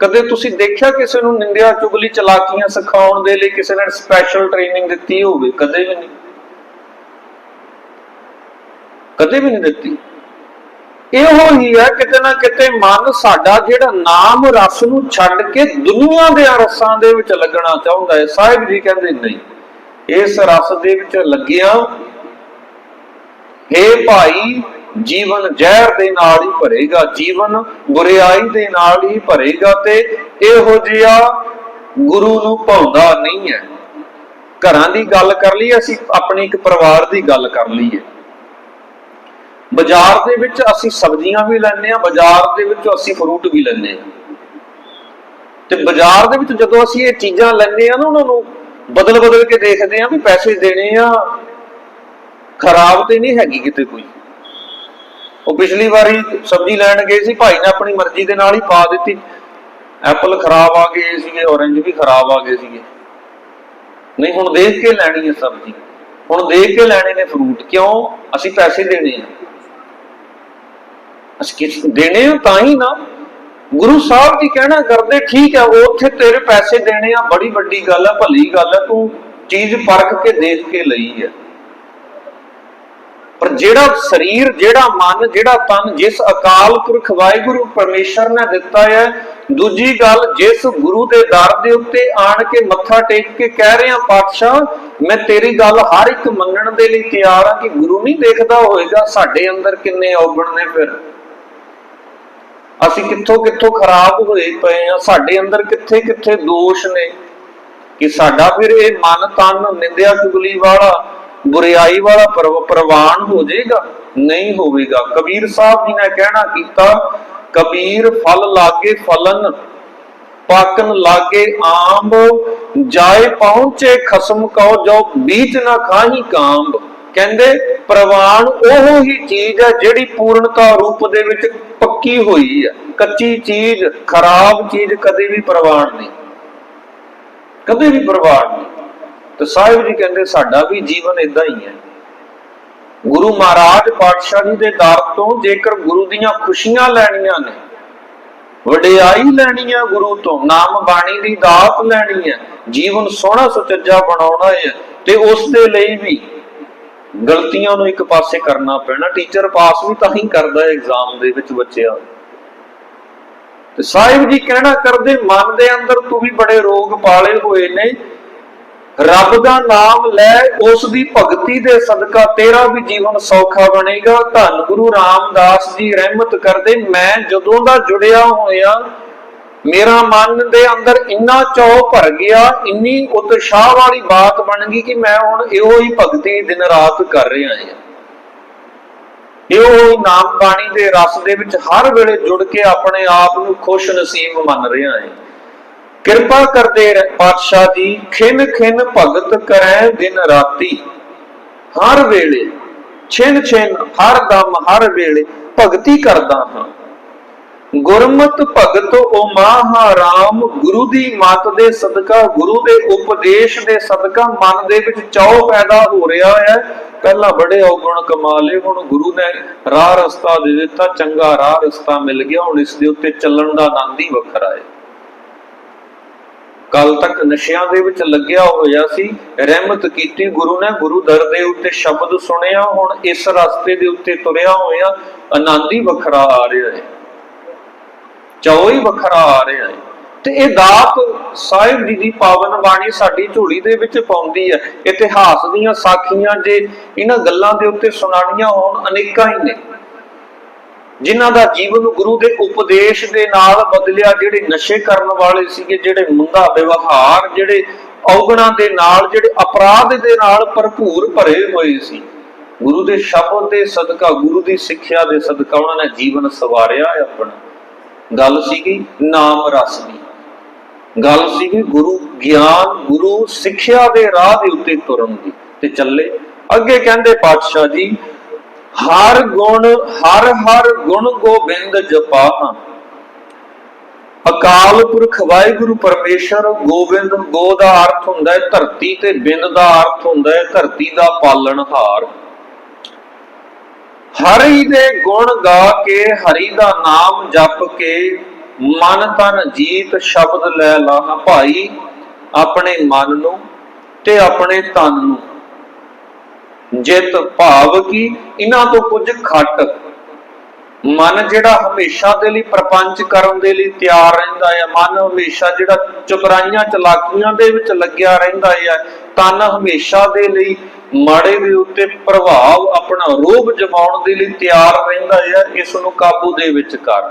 ਕਦੇ ਤੁਸੀਂ ਦੇਖਿਆ ਕਿਸੇ ਨੂੰ ਨਿੰਦਿਆ ਚੁਗਲੀ ਚਲਾਕੀਆਂ ਸਿਖਾਉਣ ਦੇ ਲਈ ਕਿਸੇ ਨੇ ਸਪੈਸ਼ਲ ਟ੍ਰੇਨਿੰਗ ਦਿੱਤੀ ਹੋਵੇ? ਕਦੇ ਵੀ ਨਹੀਂ। ਕਦੇ ਵੀ ਨਹੀਂ ਦਿੱਤੀ। ਇਹੋ ਹੀ ਹੈ ਕਿਤੇ ਨਾ ਕਿਤੇ ਮਨ ਸਾਡਾ ਜਿਹੜਾ ਨਾਮ ਰਸ ਨੂੰ ਛੱਡ ਕੇ ਦੁਨੀਆ ਦੇ ਰਸਾਂ ਦੇ ਵਿੱਚ ਲੱਗਣਾ ਚਾਹੁੰਦਾ ਹੈ। ਸਾਹਿਬ ਜੀ ਕਹਿੰਦੇ, ਨਹੀਂ, ਇਸ ਰਸ ਦੇ ਵਿੱਚ ਲੱਗਿਆ। हे ਭਾਈ ਜੀਵਨ ਜ਼ਹਿਰ ਦੇ ਨਾਲ ਹੀ ਭਰੇਗਾ, ਜੀਵਨ ਬੁਰੀਾਈ ਦੇ ਨਾਲ ਹੀ ਭਰੇਗਾ ਤੇ ਇਹੋ ਜਿਹਾ ਗੁਰੂ ਨੂੰ ਭਾਉਂਦਾ ਨਹੀਂ ਹੈ। ਘਰਾਂ ਦੀ ਗੱਲ ਕਰ ਲਈ ਅਸੀਂ ਆਪਣੇ ਇੱਕ ਪਰਿਵਾਰ ਦੀ ਗੱਲ ਕਰ ਲਈਏ। ਬਾਜ਼ਾਰ ਦੇ ਵਿੱਚ ਅਸੀਂ ਸਬਜ਼ੀਆਂ ਵੀ ਲੈਂਦੇ ਆ ਬਾਜ਼ਾਰ ਦੇ ਵਿੱਚ ਅਸੀਂ ਫਰੂਟ ਵੀ ਲੈਂਦੇ ਆ ਤੇ ਬਾਜ਼ਾਰ ਦੇ ਵਿੱਚ ਜਦੋਂ ਅਸੀਂ ਇਹ ਚੀਜ਼ਾਂ ਲੈਂਦੇ ਆ ਨਾ, ਉਹਨਾਂ ਨੂੰ ਬਦਲ ਬਦਲ ਕੇ ਦੇਖਦੇ ਆ ਵੀ ਪੈਸੇ ਦੇਣੇ ਆ, ਖਰਾਬ ਤੇ ਨਹੀਂ ਹੈਗੀ ਕਿਤੇ ਕੋਈ। ਉਹ ਪਿਛਲੀ ਵਾਰੀ ਸਬਜ਼ੀ ਲੈਣ ਗਏ ਸੀ, ਭਾਈ ਨੇ ਆਪਣੀ ਮਰਜ਼ੀ ਦੇ ਨਾਲ ਹੀ ਪਾ ਦਿੱਤੀ। ਐਪਲ ਖਰਾਬ ਆ ਗਏ ਸੀਗੇ, ਔਰੰਜ ਵੀ ਖਰਾਬ ਆ ਗਏ ਸੀਗੇ। ਨਹੀਂ, ਹੁਣ ਦੇਖ ਕੇ ਲੈਣੀ ਹੈ ਸਬਜ਼ੀ। ਹੁਣ ਦੇਖ ਕੇ ਲੈਣੇ ਨੇ ਫਰੂਟ ਕਿਉਂ? ਅਸੀਂ ਪੈਸੇ ਦੇਣੇ ਆ। ਅਸੀਂ ਕਿਸ ਦੇਣੇ ਆ ਤਾਂ ਹੀ ਨਾ। ਗੁਰੂ ਸਾਹਿਬ ਜੀ ਕਹਿਣਾ ਕਰਦੇ, ਠੀਕ ਹੈ, ਉਹ ਉੱਥੇ ਤੇਰੇ ਪੈਸੇ ਦੇਣੇ ਆ, ਬੜੀ ਵੱਡੀ ਗੱਲ ਹੈ ਭਲੀ ਗੱਲ ਹੈ ਤੂੰ ਚੀਜ਼ ਪਰਖ ਕੇ, ਦੇਖ ਕੇ ਲਈ ਹੈ। ਪਰ ਜਿਹੜਾ ਸਰੀਰ, ਜਿਹੜਾ ਮਨ, ਜਿਹੜਾ ਤਨ, ਜਿਸ ਅਕਾਲ ਪੁਰਖ ਵਾਹਿਗੁਰੂ ਪਰਮੇਸ਼ਰ ਨੇ ਦਿੱਤਾ ਹੈ, ਦੂਜੀ ਗੱਲ, ਜਿਸ ਗੁਰੂ ਦੇ ਦਰ ਦੇ ਉੱਤੇ ਆਣ ਕੇ ਮੱਥਾ ਟੇਕ ਕੇ ਕਹਿ ਰਿਹਾ, ਪਾਤਸ਼ਾਹ, ਮੈਂ ਤੇਰੀ ਗੱਲ ਹਰ ਇੱਕ ਮੰਨਣ ਦੇ ਲਈ ਤਿਆਰ ਹਾਂ ਕਿ ਗੁਰੂ ਨਹੀਂ ਦੇਖਦਾ ਹੋਏਗਾ, ਸਾਡੇ ਅੰਦਰ ਕਿੰਨੇ ਔਗਣ ਨੇ ਫਿਰ? ਅਸੀਂ ਕਿੱਥੋਂ ਕਿੱਥੋਂ ਖਰਾਬ ਹੋਏ ਪਏ ਆ ਸਾਡੇ ਅੰਦਰ ਕਿੱਥੇ ਕਿੱਥੇ ਦੋਸ਼ ਨੇ? ਕਿ ਸਾਡਾ ਫਿਰ ਇਹ ਮਨ, ਤਨ, ਨਿੰਦਿਆ ਚੁਗਲੀ ਵਾਲਾ ਬੁਰੀਾਈ ਵਾਲਾ ਪ੍ਰਵਾਨ ਹੋ ਜਾਏਗਾ, ਨਹੀਂ ਹੋਵੇਗਾ। ਕਬੀਰ ਸਾਹਿਬ ਜੀ ਨੇ ਕਹਿਣਾ ਕੀਤਾ, ਕਬੀਰ ਫਲ ਲਾਗੇ ਫਲਨ, ਪਾਕਨ ਲਾਗੇ ਆਂਬ, ਜਾਏ ਪਹੁੰਚੇ ਖਸਮ ਕਉ, ਜੋ ਬੀਚ ਨਾ ਖਾਹੀ ਕਾਂਬ। ਕਹਿੰਦੇ, ਪ੍ਰਵਾਨ ਉਹ ਹੀ ਚੀਜ਼ ਹੈ ਜਿਹੜੀ ਪੂਰਨਤਾ ਰੂਪ ਦੇ ਵਿੱਚ ਪੱਕੀ ਹੋਈ ਹੈ। ਕੱਚੀ ਚੀਜ਼, ਖਰਾਬ ਚੀਜ਼ ਕਦੇ ਵੀ ਪ੍ਰਵਾਨ ਨਹੀਂ। ਕਦੇ ਵੀ ਪ੍ਰਵਾਨ ਨਹੀਂ। ਤੇ ਸਾਹਿਬ ਜੀ ਕਹਿੰਦੇ ਸਾਡਾ ਵੀ ਜੀਵਨ ਇਦਾਂ ਹੀ ਹੈ। ਗੁਰੂ ਮਹਾਰਾਜ ਪਾਤਸ਼ਾਹ ਜੀ ਦੇ ਦਰ ਤੋਂ ਜੇਕਰ ਗੁਰੂ ਦੀਆਂ ਖੁਸ਼ੀਆਂ ਲੈਣੀਆਂ ਨੇ, ਵਡਿਆਈ ਲੈਣੀ ਹੈ ਗੁਰੂ ਤੋਂ, ਨਾਮ ਬਾਣੀ ਦੀ ਦਾਤ ਲੈਣੀ ਹੈ, ਜੀਵਨ ਸੋਹਣਾ ਸੁਚੱਜਾ ਬਣਾਉਣਾ ਹੈ ਤੇ ਉਸ ਦੇ ਲਈ ਵੀ ਗਲਤੀਆਂ ਨੂੰ ਇੱਕ ਪਾਸੇ ਕਰਨਾ ਪੈਣਾ। ਟੀਚਰ ਪਾਸ ਵੀ ਤਾਂ ਹੀ ਕਰਦਾ ਹੈ ਐਗਜ਼ਾਮ ਦੇ ਵਿੱਚ ਬੱਚਿਆਂ ਤੇ ਸਾਹਿਬ ਜੀ ਕਹਿਣਾ ਕਰਦੇ, ਮਨ ਦੇ ਅੰਦਰ ਤੂੰ ਵੀ ਬੜੇ ਰੋਗ ਪਾਲੇ ਹੋਏ ਨੇ ਰੱਬ ਦਾ ਨਾਮ ਲੈ, ਉਸ ਦੀ ਭਗਤੀ ਦੇ ਸਦਕਾ ਤੇਰਾ ਵੀ ਜੀਵਨ ਸੌਖਾ ਬਣੇਗਾ। ਧੰਨ ਗੁਰੂ ਰਾਮਦਾਸ ਜੀ ਰਹਿਮਤ ਕਰਦੇ, ਮੈਂ ਜਦੋਂ ਦਾ ਜੁੜਿਆ ਹੋਇਆ, ਮੇਰਾ ਮਨ ਦੇ ਅੰਦਰ ਇੰਨਾ ਚੌ ਭਰ ਗਿਆ, ਇੰਨੀ ਉਤਸ਼ਾਹ ਵਾਲੀ ਬਾਤ ਬਣ ਗਈ ਕਿ ਮੈਂ ਹੁਣ ਇਹੋ ਹੀ ਭਗਤੀ ਦਿਨ ਰਾਤ ਕਰ ਰਿਹਾ ਹਾਂ। ਇਹੋ ਹੀ ਨਾਮ ਬਾਣੀ ਦੇ ਰਸ ਦੇ ਵਿੱਚ ਹਰ ਵੇਲੇ ਜੁੜ ਕੇ ਆਪਣੇ ਆਪ ਨੂੰ ਖੁਸ਼ ਨਸੀਬ ਮੰਨ ਰਿਹਾ ਹਾਂ। ਕਿਰਪਾ ਕਰਦੇ ਰਹਿ ਪਾਤਸ਼ਾਹ ਜੀ, ਖਿਨ ਖਿਨ ਭਗਤ ਕਰੈ ਦਿਨ ਰਾਤੀ। ਹਰ ਵੇਲੇ, ਛਿਨ ਛਿਨ ਹਰ ਦਮ, ਹਰ ਵੇਲੇ ਭਗਤੀ ਕਰਦਾ ਹਾਂ। ਗੁਰਮਤ ਭਗਤ ਓ ਮਾਹਾ ਰਾਮ, ਗੁਰੂ ਦੀ ਮੱਤ ਦੇ ਸਦਕਾ, ਗੁਰੂ ਦੇ ਉਪਦੇਸ਼ ਦੇ ਸਦਕਾ ਮਨ ਦੇ ਵਿੱਚ ਚਾਉ ਪੈਦਾ ਹੋ ਰਿਹਾ ਹੈ। ਪਹਿਲਾਂ ਬੜੇ ਔਗੁਣ ਕਮਾ ਲਏ ਹੁਣ ਗੁਰੂ ਨੇ ਰਾਹ ਰਸਤਾ ਦੇ ਦਿੱਤਾ, ਚੰਗਾ ਰਾਹ ਰਸਤਾ ਮਿਲ ਗਿਆ, ਹੁਣ ਇਸ ਦੇ ਉੱਤੇ ਚੱਲਣ ਦਾ ਆਨੰਦ ਹੀ ਵੱਖਰਾ ਹੈ। ਕੱਲ ਤੱਕ ਨਸ਼ਿਆਂ ਦੇ ਵਿੱਚ ਲੱਗਿਆ ਹੋਇਆ ਸੀ, ਰਹਿਮਤ ਕੀਤੀ ਗੁਰੂ ਨੇ, ਗੁਰੂ ਦਰ ਦੇ ਉੱਤੇ ਸ਼ਬਦ ਸੁਣਿਆ, ਹੁਣ ਇਸ ਰਸਤੇ ਦੇ ਉੱਤੇ ਤੁਰਿਆ ਹੋਇਆ ਆਨੰਦ ਹੀ ਵੱਖਰਾ ਆ ਰਿਹਾ ਹੈ। ਚਾਉ ਹੀ ਵੱਖਰਾ ਆ ਰਿਹਾ ਹੈ। ਤੇ ਇਹ ਦਾਤ ਸਾਹਿਬ ਜੀ ਦੀ ਪਾਵਨ ਬਾਣੀ ਸਾਡੀ ਝੋਲੀ ਦੇ ਵਿੱਚ ਪਾਉਂਦੀ ਹੈ। ਇਤਿਹਾਸ ਦੀਆਂ ਸਾਖੀਆਂ ਜੇ ਇਹਨਾਂ ਗੱਲਾਂ ਦੇ ਉੱਤੇ ਸੁਣਾਣੀਆਂ ਹੋਣ, ਅਨੇਕਾਂ ਹੀ ਨੇ। ਜਿਨ੍ਹਾਂ ਦਾ ਜੀਵਨ ਗੁਰੂ ਦੇ ਉਪਦੇਸ਼ ਦੇ ਨਾਲ ਬਦਲਿਆ, ਜਿਹੜੇ ਨਸ਼ੇ ਕਰਨ ਵਾਲੇ ਸੀਗੇ, ਜਿਹੜੇ ਮੁੰਦਾ ਵਿਵਹਾਰ, ਜਿਹੜੇ ਔਗਣਾਂ ਦੇ ਨਾਲ, ਜਿਹੜੇ ਅਪਰਾਧ ਦੇ ਨਾਲ ਭਰਪੂਰ ਭਰੇ ਹੋਏ ਸੀ। ਗੁਰੂ ਦੇ ਸ਼ਬਦ ਦੇ ਸਦਕਾ, ਗੁਰੂ ਦੀ ਸਿੱਖਿਆ ਦੇ ਸਦਕਾ ਉਹਨਾਂ ਨੇ ਜੀਵਨ ਸਵਾਰਿਆ ਆਪਣਾ। ਗੱਲ ਸੀਗੀ ਨਾਮ ਰਸ ਦੀ। ਗੱਲ ਸੀਗੀ ਗੁਰੂ ਗਿਆਨ, ਗੁਰੂ ਸਿੱਖਿਆ ਦੇ ਰਾਹ ਦੇ ਉੱਤੇ ਤੁਰਨ ਦੀ। ਤੇ ਚੱਲੇ। ਅੱਗੇ ਕਹਿੰਦੇ ਪਾਤਸ਼ਾਹ ਜੀ ਹਰ ਗੁਣ, ਹਰ ਹਰ ਗੁਣ ਗੋਬਿੰਦ ਜਪਾਹਾਂ ਅਕਾਲ ਪੁਰਖ ਵਾਹਿਗੁਰੂ ਪਰਮੇਸ਼ਰ, ਗੋਬਿੰਦ ਗੋ ਦਾ ਅਰਥ ਹੁੰਦਾ ਹੈ ਧਰਤੀ ਤੇ ਬਿੰਦ ਦਾ ਅਰਥ ਹੁੰਦਾ ਹੈ ਧਰਤੀ ਦਾ ਪਾਲਣਹਾਰ ਹਰੀ ਦੇ ਗੁਣ ਗਾ ਕੇ, ਹਰੀ ਦਾ ਨਾਮ ਜਪ ਕੇ, ਮਨ ਤਨ ਜੀਤ ਸ਼ਬਦ ਲੈ ਲਾਹ ਭਾਈ, ਆਪਣੇ ਮਨ ਨੂੰ ਤੇ ਆਪਣੇ ਤਨ ਨੂੰ। ਜਿਤ ਭਾਵ ਕੀ ਇਹਨਾਂ ਤੋਂ ਕੁਝ ਖੱਟ ਮਨ ਜਿਹੜਾ ਹਮੇਸ਼ਾ ਦੇ ਲਈ ਪ੍ਰਪੰਚ ਕਰਨ ਦੇ ਲਈ ਤਿਆਰ ਰਹਿੰਦਾ ਹੈ, ਮਨ ਹਮੇਸ਼ਾ ਜਿਹੜਾ ਚਤੁਰਾਈਆਂ ਚਲਾਕੀਆਂ ਦੇ ਵਿੱਚ ਲੱਗਿਆ ਰਹਿੰਦਾ ਹੈ, ਤਨ ਹਮੇਸ਼ਾ ਦੇ ਲਈ ਮਾੜੇ ਦੇ ਉੱਤੇ ਪ੍ਰਭਾਵ ਆਪਣਾ ਰੋਬ ਜਮਾਉਣ ਦੇ ਲਈ ਤਿਆਰ ਰਹਿੰਦਾ ਹੈ, ਇਸ ਨੂੰ ਕਾਬੂ ਦੇ ਵਿੱਚ ਕਰ।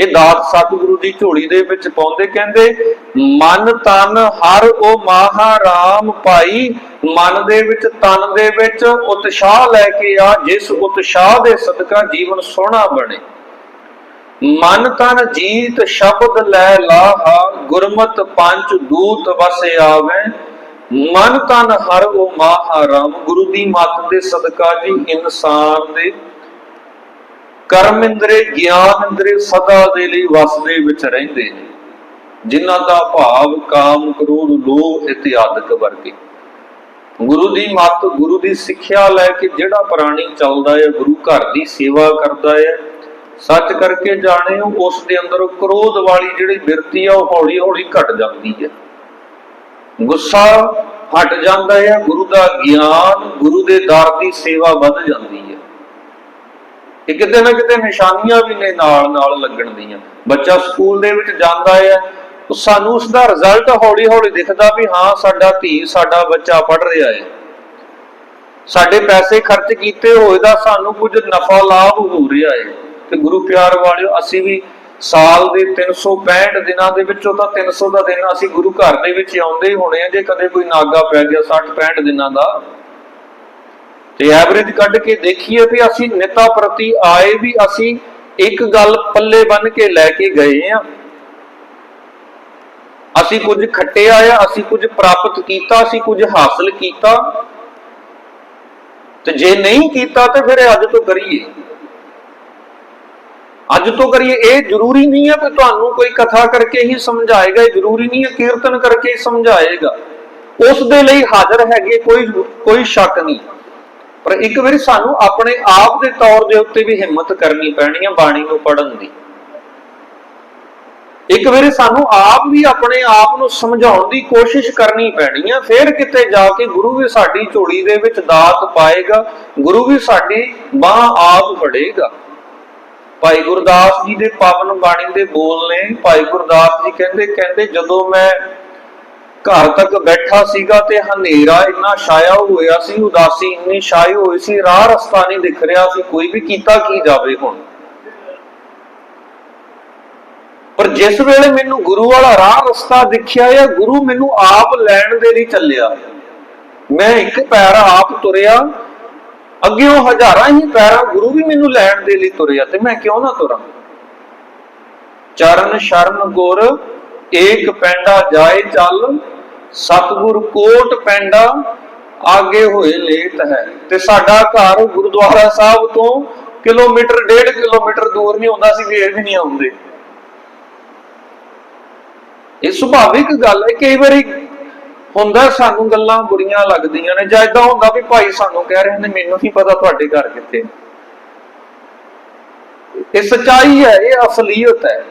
ਇਹ ਦਾਤ ਸਤਿਗੁਰੂ ਦੀ ਝੋਲੀ ਦੇ ਵਿੱਚ ਪਾਉਂਦੇ, ਕਹਿੰਦੇ, ਮਨ ਤਨ, ਹਰ ਉਹ ਮਹਾਰਾਮ ਭਾਈ, ਮਨ ਦੇ ਵਿੱਚ, ਤਨ ਦੇ ਵਿੱਚ ਉਤਸ਼ਾਹ ਲੈ ਕੇ ਆ, ਜਿਸ ਉਤਸ਼ਾਹ ਦੇ ਸਦਕਾ ਜੀਵਨ ਸੋਹਣਾ ਬਣੇ। ਮਨ ਤਨ ਜੀਤ ਸ਼ਬਦ ਲੈ ਲਾਹਾ, ਗੁਰਮਤ ਪੰਜ ਦੂਤ ਵਸ ਆਵੇ। ਮਨ ਤਨ, ਹਰ ਉਹ ਮਹਾਰਾਮ ਗੁਰੂ ਦੀ ਮੱਤ ਦੇ ਸਦਕਾ ਜੀ ਇਨਸਾਨ ਦੇ ਕਰਮ ਇੰਦਰੇ, ਗਿਆਨ ਇੰਦਰੇ ਸਦਾ ਦੇ ਲਈ ਵਸਦੇ ਵਿੱਚ ਰਹਿੰਦੇ ਨੇ, ਜਿਨ੍ਹਾਂ ਦਾ ਭਾਵ ਕਾਮ, ਕ੍ਰੋਧ, ਲੋਭ ਇਤਿਆਦਿਕ ਵਰਗੇ। ਗੁਰੂ ਦੀ ਮੱਤ, ਗੁਰੂ ਦੀ ਸਿੱਖਿਆ ਲੈ ਕੇ ਜਿਹੜਾ ਪ੍ਰਾਣੀ ਚੱਲਦਾ ਹੈ, ਗੁਰੂ ਘਰ ਦੀ ਸੇਵਾ ਕਰਦਾ ਹੈ, ਸੱਚ ਕਰਕੇ ਜਾਣੇ ਉਸ ਦੇ ਅੰਦਰ ਕ੍ਰੋਧ ਵਾਲੀ ਜਿਹੜੀ ਬਿਰਤੀ ਆ, ਉਹ ਹੌਲੀ ਹੌਲੀ ਘਟ ਜਾਂਦੀ ਹੈ। ਗੁੱਸਾ ਹਟ ਜਾਂਦਾ ਹੈ, ਗੁਰੂ ਦਾ ਗਿਆਨ, ਗੁਰੂ ਦੇ ਦਰ ਦੀ ਸੇਵਾ ਵੱਧ ਜਾਂਦੀ ਹੈ। ਇਹ ਕਿਤੇ ਨਾ ਕਿਤੇ ਨਿਸ਼ਾਨੀਆਂ ਵੀ ਨੇ ਨਾਲ ਨਾਲ ਲੱਗਣ ਦੀਆਂ। ਬੱਚਾ ਸਕੂਲ ਦੇ ਵਿੱਚ ਜਾਂਦਾ ਹੈ ਸਾਨੂੰ ਉਸ ਦਾ ਰਿਜ਼ਲਟ ਹੌਲੀ ਹੌਲੀ ਦਿਖਦਾ ਵੀ ਹਾਂ, ਸਾਡਾ ਧੀ, ਸਾਡਾ ਬੱਚਾ ਪੜ ਰਿਹਾ ਹੈ। ਸਾਡੇ ਪੈਸੇ ਖਰਚ ਕੀਤੇ ਹੋਏ ਦਾ ਸਾਨੂੰ ਕੁਝ ਨਫਾ ਲਾਭ ਹੋ ਰਿਹਾ ਹੈ। ਤੇ ਗੁਰੂ ਪਿਆਰ ਵਾਲਿਓ, ਅਸੀਂ ਵੀ ਸਾਲ ਦੇ 365 ਦਿਨਾਂ ਦੇ ਵਿੱਚੋਂ ਤਾਂ 300 ਦਾ ਦਿਨ ਅਸੀਂ ਗੁਰੂ ਘਰ ਦੇ ਵਿੱਚ ਆਉਂਦੇ ਹੀ ਹੋਣੇ ਆ, ਜੇ ਕਦੇ ਕੋਈ ਨਾਗਾ ਪੈ ਗਿਆ 60 65 ਦਿਨਾਂ ਦਾ। ਤੇ ਐਵਰੇਜ ਕੱਢ ਕੇ ਦੇਖੀਏ ਵੀ ਅਸੀਂ ਨਿਤਾ ਪ੍ਰਤੀ ਆਏ ਵੀ ਅਸੀਂ ਇੱਕ ਗੱਲ ਪੱਲੇ ਬੰਨ ਕੇ ਲੈ ਕੇ ਗਏ ਆ ਅਸੀਂ ਕੁਝ ਖੱਟਿਆ ਆ, ਅਸੀਂ ਕੁਝ ਪ੍ਰਾਪਤ ਕੀਤਾ, ਅਸੀਂ ਕੁਝ ਹਾਸਲ ਕੀਤਾ। ਤੇ ਜੇ ਨਹੀਂ ਕੀਤਾ ਤੇ ਫਿਰ ਅੱਜ ਤੋਂ ਕਰੀਏ। ਅੱਜ ਤੋਂ ਕਰੀਏ, ਇਹ ਜ਼ਰੂਰੀ ਨਹੀਂ ਹੈ ਕਿ ਤੁਹਾਨੂੰ ਕੋਈ ਕਥਾ ਕਰਕੇ ਹੀ ਸਮਝਾਏਗਾ, ਇਹ ਜ਼ਰੂਰੀ ਨਹੀਂ ਹੈ ਕੀਰਤਨ ਕਰਕੇ ਹੀ ਸਮਝਾਏਗਾ। ਉਸ ਦੇ ਲਈ ਹਾਜ਼ਰ ਹੈਗੇ ਕੋਈ ਕੋਈ ਸ਼ੱਕ ਨਹੀਂ। ਪਰ ਇੱਕ ਵਾਰੀ ਸਾਨੂੰ ਆਪਣੇ ਆਪ ਦੇ ਤੌਰ ਦੇ ਉੱਤੇ ਵੀ ਹਿੰਮਤ ਕਰਨੀ ਪੈਣੀ ਹੈ ਬਾਣੀ ਨੂੰ ਪੜਨ ਦੀ। ਇੱਕ ਵਾਰੀ ਸਾਨੂੰ ਆਪ ਵੀ ਆਪਣੇ ਆਪ ਨੂੰ ਸਮਝਾਉਣ ਦੀ ਕੋਸ਼ਿਸ਼ ਕਰਨੀ ਪੈਣੀ ਹੈ ਫਿਰ ਕਿਤੇ ਜਾ ਕੇ ਗੁਰੂ ਵੀ ਸਾਡੀ ਝੋਲੀ ਦੇ ਵਿੱਚ ਦਾਤ ਪਾਏਗਾ, ਗੁਰੂ ਵੀ ਸਾਡੀ ਬਾਹ ਆਪ ਫੜੇਗਾ। ਭਾਈ ਗੁਰਦਾਸ ਜੀ ਦੇ ਪਾਵਨ ਬਾਣੀ ਦੇ ਬੋਲ ਨੇ, ਭਾਈ ਗੁਰਦਾਸ ਜੀ ਕਹਿੰਦੇ ਕਹਿੰਦੇ ਜਦੋਂ ਮੈਂ ਘਰ ਤੱਕ ਬੈਠਾ ਸੀਗਾ ਤੇ ਹਨੇਰਾ ਇੰਨਾ ਛਾਇਆ ਹੋਇਆ ਸੀ, ਉਦਾਸੀ ਇੰਨੀ ਛਾਈ ਹੋਈ ਸੀ, ਰਾਹ ਰਸਤਾ ਨਹੀਂ ਦਿਖ ਰਿਹਾ ਸੀ, ਕੋਈ ਵੀ ਕੀਤਾ ਕੀ ਜਾਵੇ ਹੁਣ? ਪਰ ਜਿਸ ਵੇਲੇ ਮੈਨੂੰ ਗੁਰੂ ਵਾਲਾ ਰਾਹ ਰਸਤਾ ਦਿਖਿਆ ਜਾਂ ਗੁਰੂ ਮੈਨੂੰ ਆਪ ਲੈਣ ਦੇ ਲਈ ਚੱਲਿਆ, ਮੈਂ ਇੱਕ ਪੈਰ ਆਪ ਤੁਰਿਆ ਅੱਗੇ ਉਹ ਹਜ਼ਾਰਾਂ ਹੀ ਪੈਰਾਂ ਗੁਰੂ ਵੀ ਮੈਨੂੰ ਲੈਣ ਦੇ ਲਈ ਤੁਰਿਆ ਤੇ ਮੈਂ ਕਿਉਂ ਨਾ ਤੁਰਾਂ? ਚਰਨ ਸ਼ਰਨ ਗੁਰ ਏਕ ਪੈਂਡਾ ਜਾਏ ਚੱਲ, ਸਤਿਗੁਰ ਕੋਟ ਪੈਂਡਾ ਆਗੇ ਹੋਏ ਲੇਟ ਹੈ। ਤੇ ਸਾਡਾ ਘਰ ਗੁਰਦੁਆਰਾ ਸਾਹਿਬ ਤੋਂ ਕਿਲੋਮੀਟਰ, ਡੇਢ ਕਿਲੋਮੀਟਰ ਦੂਰ ਨਹੀਂ ਹੁੰਦਾ ਸੀ, ਫੇਰ ਵੀ ਨਹੀਂ ਆਉਂਦੇ। ਇਹ ਸੁਭਾਵਿਕ ਗੱਲ ਹੈ, ਕਈ ਵਾਰੀ ਹੁੰਦਾ ਸਾਨੂੰ ਗੱਲਾਂ ਬੁਰੀਆਂ ਲੱਗਦੀਆਂ ਨੇ, ਜਾਂ ਇਦਾਂ ਹੁੰਦਾ ਵੀ ਭਾਈ ਸਾਨੂੰ ਕਹਿ ਰਹੇ ਨੇ, ਮੈਨੂੰ ਨਹੀਂ ਪਤਾ ਤੁਹਾਡੇ ਘਰ ਕਿੱਥੇ। ਇਹ ਸਚਾਈ ਹੈ, ਇਹ ਅਸਲੀਅਤ ਹੈ।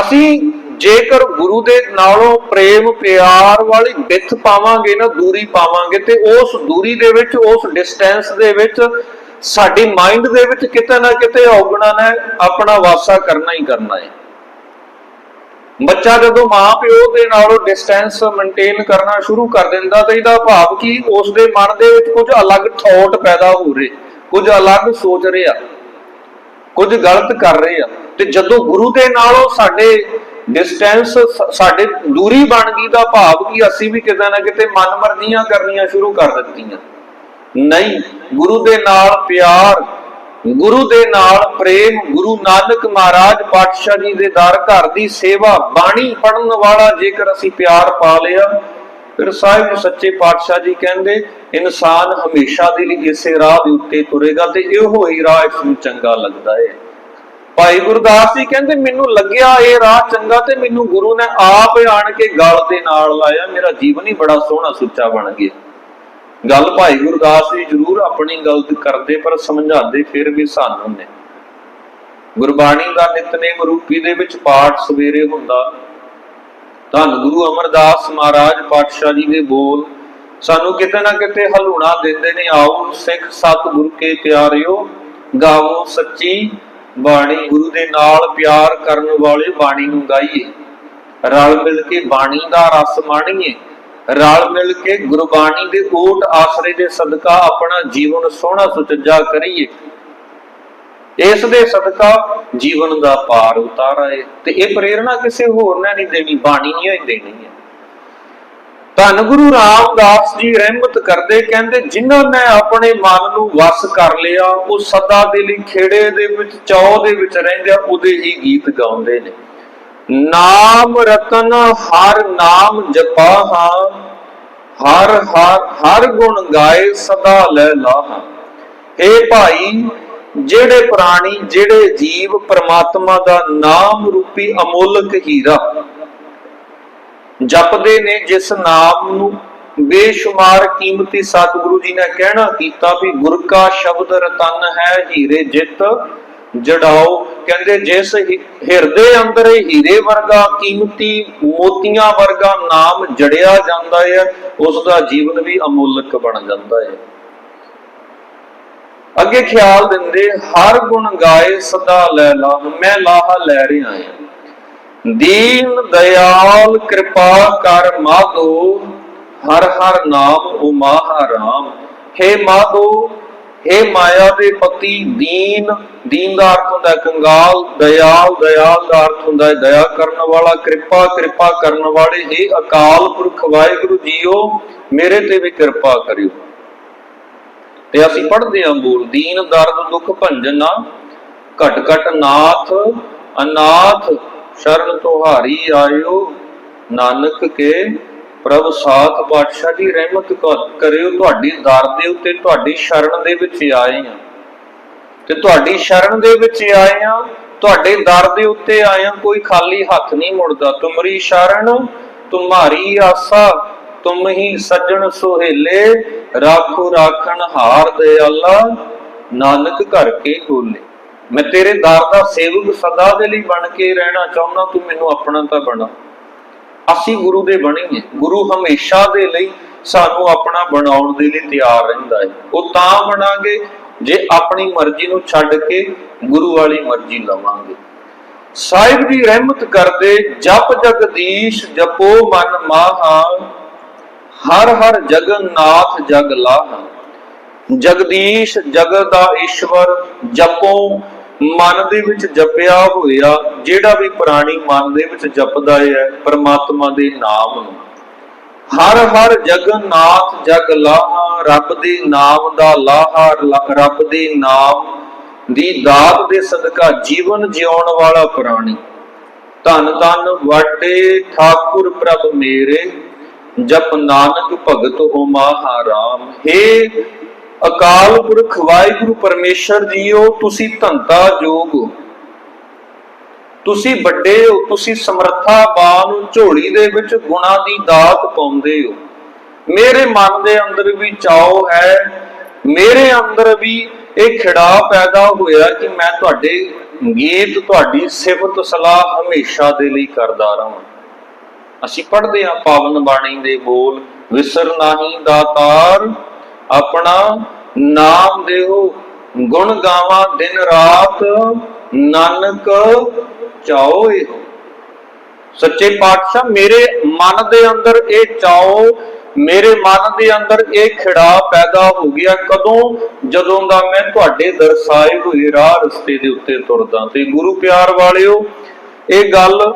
ਅਸੀਂ ਜੇਕਰ ਗੁਰੂ ਦੇ ਨਾਲੋਂ ਪ੍ਰੇਮ, ਪਿਆਰ ਵਾਲੀ ਵਿੱਥ ਪਾਵਾਂਗੇ ਨਾ, ਦੂਰੀ ਪਾਵਾਂਗੇ, ਤੇ ਉਸ ਦੂਰੀ ਦੇ ਵਿੱਚ, ਉਸ ਡਿਸਟੈਂਸ ਦੇ ਵਿੱਚ, ਸਾਡੀ ਮਾਈਂਡ ਦੇ ਵਿੱਚ ਕਿਤੇ ਨਾ ਕਿਤੇ ਔਗਣਾ ਨੇ ਆਪਣਾ ਵਾਸਾ ਕਰਨਾ ਹੀ ਕਰਨਾ ਹੈ। ਬੱਚਾ ਜਦੋਂ ਮਾਂ ਪਿਓ ਦੇ ਨਾਲੋਂ ਡਿਸਟੈਂਸ ਮੇਨਟੇਨ ਕਰਨਾ ਸ਼ੁਰੂ ਕਰ ਦਿੰਦਾ, ਤਾਂ ਇਹਦਾ ਭਾਵ ਕੀ? ਉਸ ਦੇ ਮਨ ਦੇ ਵਿੱਚ ਕੁਝ ਅਲੱਗ ਥੌਟ ਪੈਦਾ ਹੋ ਰਹੇ, ਕੁਝ ਅਲੱਗ ਸੋਚ ਰਿਹਾ, ਕੁਝ ਗਲਤ ਕਰ ਰਹੇ ਆ। ਤੇ ਜਦੋਂ ਗੁਰੂ ਦੇ ਨਾਲੋਂ ਸਾਡੇ ਡਿਸਟੈਂਸ ਸਾਡੇ ਦੂਰੀ ਬਣ ਗਈ ਦਾ ਭਾਵ ਕਿ ਅਸੀਂ ਵੀ ਕਿਤੇ ਨਾ ਕਿਤੇ ਮਨਮਰਜ਼ੀਆਂ ਕਰਨੀਆਂ ਸ਼ੁਰੂ ਕਰ ਦਿੱਤੀਆਂ। ਨਹੀਂ, ਗੁਰੂ ਦੇ ਨਾਲ ਪਿਆਰ, ਗੁਰੂ ਦੇ ਨਾਲ ਪ੍ਰੇਮ, ਗੁਰੂ ਨਾਨਕ ਮਹਾਰਾਜ ਪਾਤਸ਼ਾਹ ਜੀ ਦੇ ਦਰ ਘਰ ਦੀ ਸੇਵਾ, ਬਾਣੀ ਪੜਨ ਵਾਲਾ ਜੇਕਰ ਅਸੀਂ ਪਿਆਰ ਪਾ ਲਿਆ, ਫਿਰ ਸਾਹਿਬ ਸੱਚੇ ਪਾਤਸ਼ਾਹ ਜੀ ਕਹਿੰਦੇ, ਇਨਸਾਨ ਹਮੇਸ਼ਾ ਦੇ ਲਈ ਇਸੇ ਰਾਹ ਦੇ ਉੱਤੇ ਤੁਰੇਗਾ ਤੇ ਇਹੋ ਹੀ ਰਾਹ ਇਸ ਨੂੰ ਚੰਗਾ ਲੱਗਦਾ ਹੈ ਭਾਈ ਗੁਰਦਾਸ ਜੀ ਕਹਿੰਦੇ, ਮੈਨੂੰ ਲੱਗਿਆ ਇਹ ਰਾਹ ਚੰਗਾ ਤੇ ਮੈਨੂੰ ਗੁਰੂ ਨੇ ਆਪ ਆਣ ਕੇ ਗਲ ਦੇ ਨਾਲ ਲਾਇਆ। ਮੇਰਾ ਜੀਵਨ ਹੀ ਬੜਾ ਸੋਹਣਾ ਸੁੱਚਾ ਬਣ ਗਿਆ। ਗੱਲ ਭਾਈ ਗੁਰਦਾਸ ਜੀ ਜ਼ਰੂਰ ਆਪਣੀ ਗਲਤ ਕਰਦੇ, ਪਰ ਸਮਝਾਉਂਦੇ ਫਿਰ ਵੀ ਸਾਨੂੰ ਨੇ। ਗੁਰਬਾਣੀ ਦਾ ਨਿਤਨੇਮ ਰੂਪੀ ਦੇ ਵਿੱਚ ਪਾਠ ਸਵੇਰੇ ਹੁੰਦਾ। ਧੰਨ ਗੁਰੂ ਅਮਰਦਾਸ ਮਹਾਰਾਜ ਪਾਤਸ਼ਾਹ ਜੀ ਦੇ ਬੋਲ, ਸਾਨੂੰ ਕਿਤੇ ਨਾ ਕਿਤੇ ਹਲੂਣਾ ਦਿੰਦੇ ਨੇ, ਆਓ ਸਿੱਖ ਸਤਿਗੁਰੂ ਕੇ ਪਿਆਰਿਓ ਗਾਓ ਸੱਚੀ ਬਾਣੀ ਗੁਰੂ ਦੇ ਨਾਲ ਪਿਆਰ ਕਰਨ ਵਾਲੇ ਬਾਣੀ ਨੂੰ ਗਾਈਏ। ਰਲ ਮਿਲ ਕੇ ਬਾਣੀ ਦਾ ਰਸ ਮਾਣੀਏ। ਰਲ ਮਿਲ ਕੇ ਗੁਰਬਾਣੀ ਦੇ ਓਟ ਆਸਰੇ ਦੇ ਸਦਕਾ ਆਪਣਾ ਜੀਵਨ ਸੋਹਣਾ ਸੁਚੱਜਾ ਕਰੀਏ। ਇਸ ਦੇ ਸਦਕਾ ਜੀਵਨ ਦਾ ਪਾਰ ਉਤਾਰਾ ਹੈ ਤੇ ਇਹ ਪ੍ਰੇਰਣਾ ਕਿਸੇ ਹੋਰ ਨੇ ਨਹੀਂ ਦੇਣੀ, ਬਾਣੀ ਨਹੀਂ ਹੋਈ ਦੇਣੀ ਹੈ। ਧੰਨ ਗੁਰੂ ਰਾਮਦਾਸ ਜੀ ਰਹਿਮਤ ਕਰਦੇ, ਕਹਿੰਦੇ, ਜਿਨ੍ਹਾਂ ਨੇ ਆਪਣੇ ਮਨ ਨੂੰ ਵਸ ਕਰ ਲਿਆ, ਉਹ ਸਦਾ ਦੇ ਲਈ ਖੇੜੇ ਦੇ ਵਿੱਚ ਚੌ ਦੇ ਵਿੱਚ ਰਹਿੰਦੇ ਆ, ਉਹਦੇ ਹੀ ਗੀਤ ਗਾਉਂਦੇ ਨੇ। ਨਾਮ ਰਤਨ, ਹਰ ਨਾਮ ਜਪਾ ਹਾਂ, ਹਰ ਹਰ ਹਰ ਗੁਣ ਗਾਏ ਸਦਾ ਲੈ ਲਾਹਾ ਏ ਭਾਈ, ਜਿਹੜੇ ਪ੍ਰਾਣੀ, ਜਿਹੜੇ ਜੀਵ, ਪ੍ਰਮਾਤਮਾ ਦਾ ਨਾਮ ਰੂਪੀ ਅਮੋਲਕ ਹੀਰਾ ਜਪਦੇ ਨੇ ਜਿਸ ਨਾਮ ਨੂੰ ਬੇਸ਼ੁਮਾਰ ਕੀਮਤੀ ਸਤਿਗੁਰੂ ਜੀ ਨੇ ਕਹਿਣਾ ਕੀਤਾ ਵੀ ਗੁਰ ਕਾ ਸ਼ਬਦ ਰਤਨ ਹੈ ਹੀਰੇ ਜਿਤ, ਜੜਾਓ। ਕਹਿੰਦੇ ਜਿਸ ਹਿਰਦੇ ਅੰਦਰ ਹੀਰੇ ਵਰਗਾ ਕੀਮਤੀ ਮੋਤੀਆਂ ਵਰਗਾ ਨਾਮ ਜੜਿਆ ਜਾਂਦਾ ਹੈ ਉਸ ਦਾ ਜੀਵਨ ਵੀ ਅਮੋਲਕ ਬਣ ਜਾਂਦਾ ਹੈ ਅੱਗੇ ਖਿਆਲ ਦਿੰਦੇ, ਹਰ ਗੁਣ ਗਾਏ ਸਦਾ ਲੈ ਲਾ ਮੈਂ ਲਾਹਾ ਲੈ ਰਿਹਾ ਹਾਂ ਦੀਨ ਦਇਆਲ ਕਿਰਪਾ ਕਰ ਮਾਧੋ ਹਰ ਹਰ ਨਾਮ ਉਮਾ ਰਾਮ हे ਮਾਧੋ हे ਮਾਇਆ ਦੇ ਪਤੀ ਦੀਨ ਦੀਨ ਦਾ ਅਰਥ ਹੁੰਦਾ ਹੈ ਕੰਗਾਲ ਦਇਆਲ ਦਇਆਲ ਦਾ ਅਰਥ ਹੁੰਦਾ ਹੈ ਦਇਆ ਕਰਨ ਵਾਲਾ ਕਿਰਪਾ ਕਿਰਪਾ ਕਰਨ ਵਾਲੇ हे ਅਕਾਲ ਪੁਰਖ ਵਾਹਿਗੁਰੂ ਜੀਓ ਮੇਰੇ ਤੇ ਵੀ ਕਿਰਪਾ ਕਰਿਓ ਤੇ ਅਸੀਂ ਪੜ੍ਹਦੇ ਹਾਂ ਬੋਲ ਦੀਨ ਦਰਦ ਦੁੱਖ ਭੰਜਨਾ ਘਟ ਘਟ ਨਾਥ ਅਨਾਥ ਸ਼ਰਨ ਤੁਹਾਰੀ ਆਇਓ। ਨਾਨਕ ਕੇ ਪ੍ਰਭ ਸਾਥ ਪਾਤਸ਼ਾਹ ਜੀ ਰਹਿਮਤ ਕਰ- ਕਰਿਓ। ਤੁਹਾਡੀ ਦਰ ਦੇ ਉੱਤੇ ਤੁਹਾਡੀ ਸ਼ਰਨ ਦੇ ਵਿੱਚ ਆਏ ਆ ਤੇ ਤੁਹਾਡੀ ਸ਼ਰਨ ਦੇ ਵਿੱਚ ਆਏ ਆ ਤੁਹਾਡੇ ਦਰ ਦੇ ਉੱਤੇ ਆਇਆ ਕੋਈ ਖਾਲੀ ਹੱਥ ਨਹੀਂ ਮੁੜਦਾ। ਤੁਮਰੀ ਸ਼ਰਨ, ਤੁਮਾਰੀ ਆਸਾ, ਤੁਮ ਹੀ ਸੱਜਣ ਸੁਹੇਲੇ, ਰਾਖੋ ਰਾਖਣ ਹਾਰ ਦੇ ਅੱਲਾ ਨਾਨਕ ਘਰ ਕੇ ਗੋਲੇ ਮੈਂ ਤੇਰੇ ਦਰ ਦਾ ਸੇਵਕ ਸਦਾ ਦੇ ਲਈ ਬਣ ਕੇ ਰਹਿਣਾ ਚਾਹੁੰਦਾ, ਤੂੰ ਮੈਨੂੰ ਆਪਣਾ ਤਾਂ ਬਣਾ। ਅਸੀਂ ਗੁਰੂ ਦੇ ਬਣੀਏ ਗੁਰੂ ਹਮੇਸ਼ਾ ਦੇ ਲਈ ਸਾਨੂੰ ਆਪਣਾ ਬਣਾਉਣ ਦੇ ਲਈ ਤਿਆਰ ਰਹਿੰਦਾ ਹੈ। ਉਹ ਤਾਂ ਬਣਾਂਗੇ ਜੇ ਆਪਣੀ ਮਰਜ਼ੀ ਨੂੰ ਛੱਡ ਕੇ ਗੁਰੂ ਵਾਲੀ ਮਰਜ਼ੀ ਲਵਾਂਗੇ। ਸਾਹਿਬ ਦੀ ਰਹਿਮਤ ਕਰਦੇ ਜਪ ਜਗਦੀਸ਼ ਜਪੋ ਮਨ ਮਾਹਾ, ਹਰ ਹਰ ਜਗਨਨਾਥ ਜਗ ਲਾਹਾ। ਜਗਦੀਸ਼ ਜਗਤ ਦਾ ਈਸ਼ਵਰ ਜਪੋ ਮਨ ਦੇ ਵਿੱਚ ਜਪਿਆ ਹੋਇਆ, ਜਿਹੜਾ ਵੀ ਪ੍ਰਾਣੀ ਮਨ ਦੇ ਵਿੱਚ ਜਪਦਾ ਹੈ, ਪਰਮਾਤਮਾ ਦੇ ਨਾਮ ਨੂੰ। ਹਰ ਹਰ ਜਗਨਨਾਥ ਜਗ ਲਾਹਾ, ਰੱਬ ਦੇ ਨਾਮ ਦਾ ਲਾਹਾ ਰੱਬ ਦੇ ਨਾਮ ਦੀ ਦਾਤ ਦੇ ਸਦਕਾ ਜੀਵਨ ਜਿਉਣ ਵਾਲਾ ਪ੍ਰਾਣੀ। ਧੰਨ ਧੰਨ ਵਾਡੇ ਠਾਕੁਰ ਪ੍ਰਭ ਮੇਰੇ, ਜਪ ਨਾਨਕ ਭਗਤ ਹੋਮਾ ਰਾਮ ਹੇ ਅਕਾਲ ਪੁਰਖ ਵਾਹਿਗੁਰੂ ਪਰਮੇਸ਼ਰ ਜੀਓ, ਤੁਸੀਂ ਧੰਤਾ ਜੋਗ ਹੋ। ਤੁਸੀਂ ਵੱਡੇ ਹੋ, ਤੁਸੀਂ ਸਮਰੱਥਾਵਾਨ ਝੋਲੀ ਦੇ ਵਿੱਚ ਗੁਣਾ ਦੀ ਦਾਤ ਪਾਉਂਦੇ ਹੋ। ਮੇਰੇ ਮਨ ਦੇ ਅੰਦਰ ਵੀ ਚਾਉ ਹੈ, ਮੇਰੇ ਅੰਦਰ ਵੀ ਇਹ ਖਿੜਾ ਪੈਦਾ ਹੋਇਆ ਕਿ ਮੈਂ ਤੁਹਾਡੇ ਗੀਤ, ਤੁਹਾਡੀ ਸਿਫਤ ਸਲਾਹ ਹਮੇਸ਼ਾ ਦੇ ਲਈ ਕਰਦਾ ਰਹਾਂ। ਅਸੀਂ ਪੜ੍ਹਦੇ ਹਾਂ ਪਾਵਨ ਬਾਣੀ ਦੇ ਬੋਲ, ਵਿਸਰ ਨਾਹੀ ਦਾਤਾਰ ਆਪਣਾ ਨਾਮ ਦੇਹੋ ਗੁਣ ਗਾਵਾਂ ਦਿਨ ਰਾਤ, ਨਾਨਕ ਚਾਓ ਸੱਚੇ ਪਾਤਸ਼ਾਹ, ਮੇਰੇ ਮਨ ਦੇ ਅੰਦਰ ਇਹ ਚਾਓ ਮੇਰੇ ਮਨ ਦੇ ਅੰਦਰ ਇਹ ਖਿੜਾ ਪੈਦਾ ਹੋ ਗਿਆ। ਕਦੋਂ? ਜਦੋਂ ਦਾ ਮੈਂ ਤੁਹਾਡੇ ਦਰਸਾਏ ਹੋਏ ਰਾਹ ਰਸਤੇ ਦੇ ਉੱਤੇ ਤੁਰਦਾ ਤੇ ਗੁਰੂ ਪਿਆਰ ਵਾਲਿਓ, ਇਹ ਗੱਲ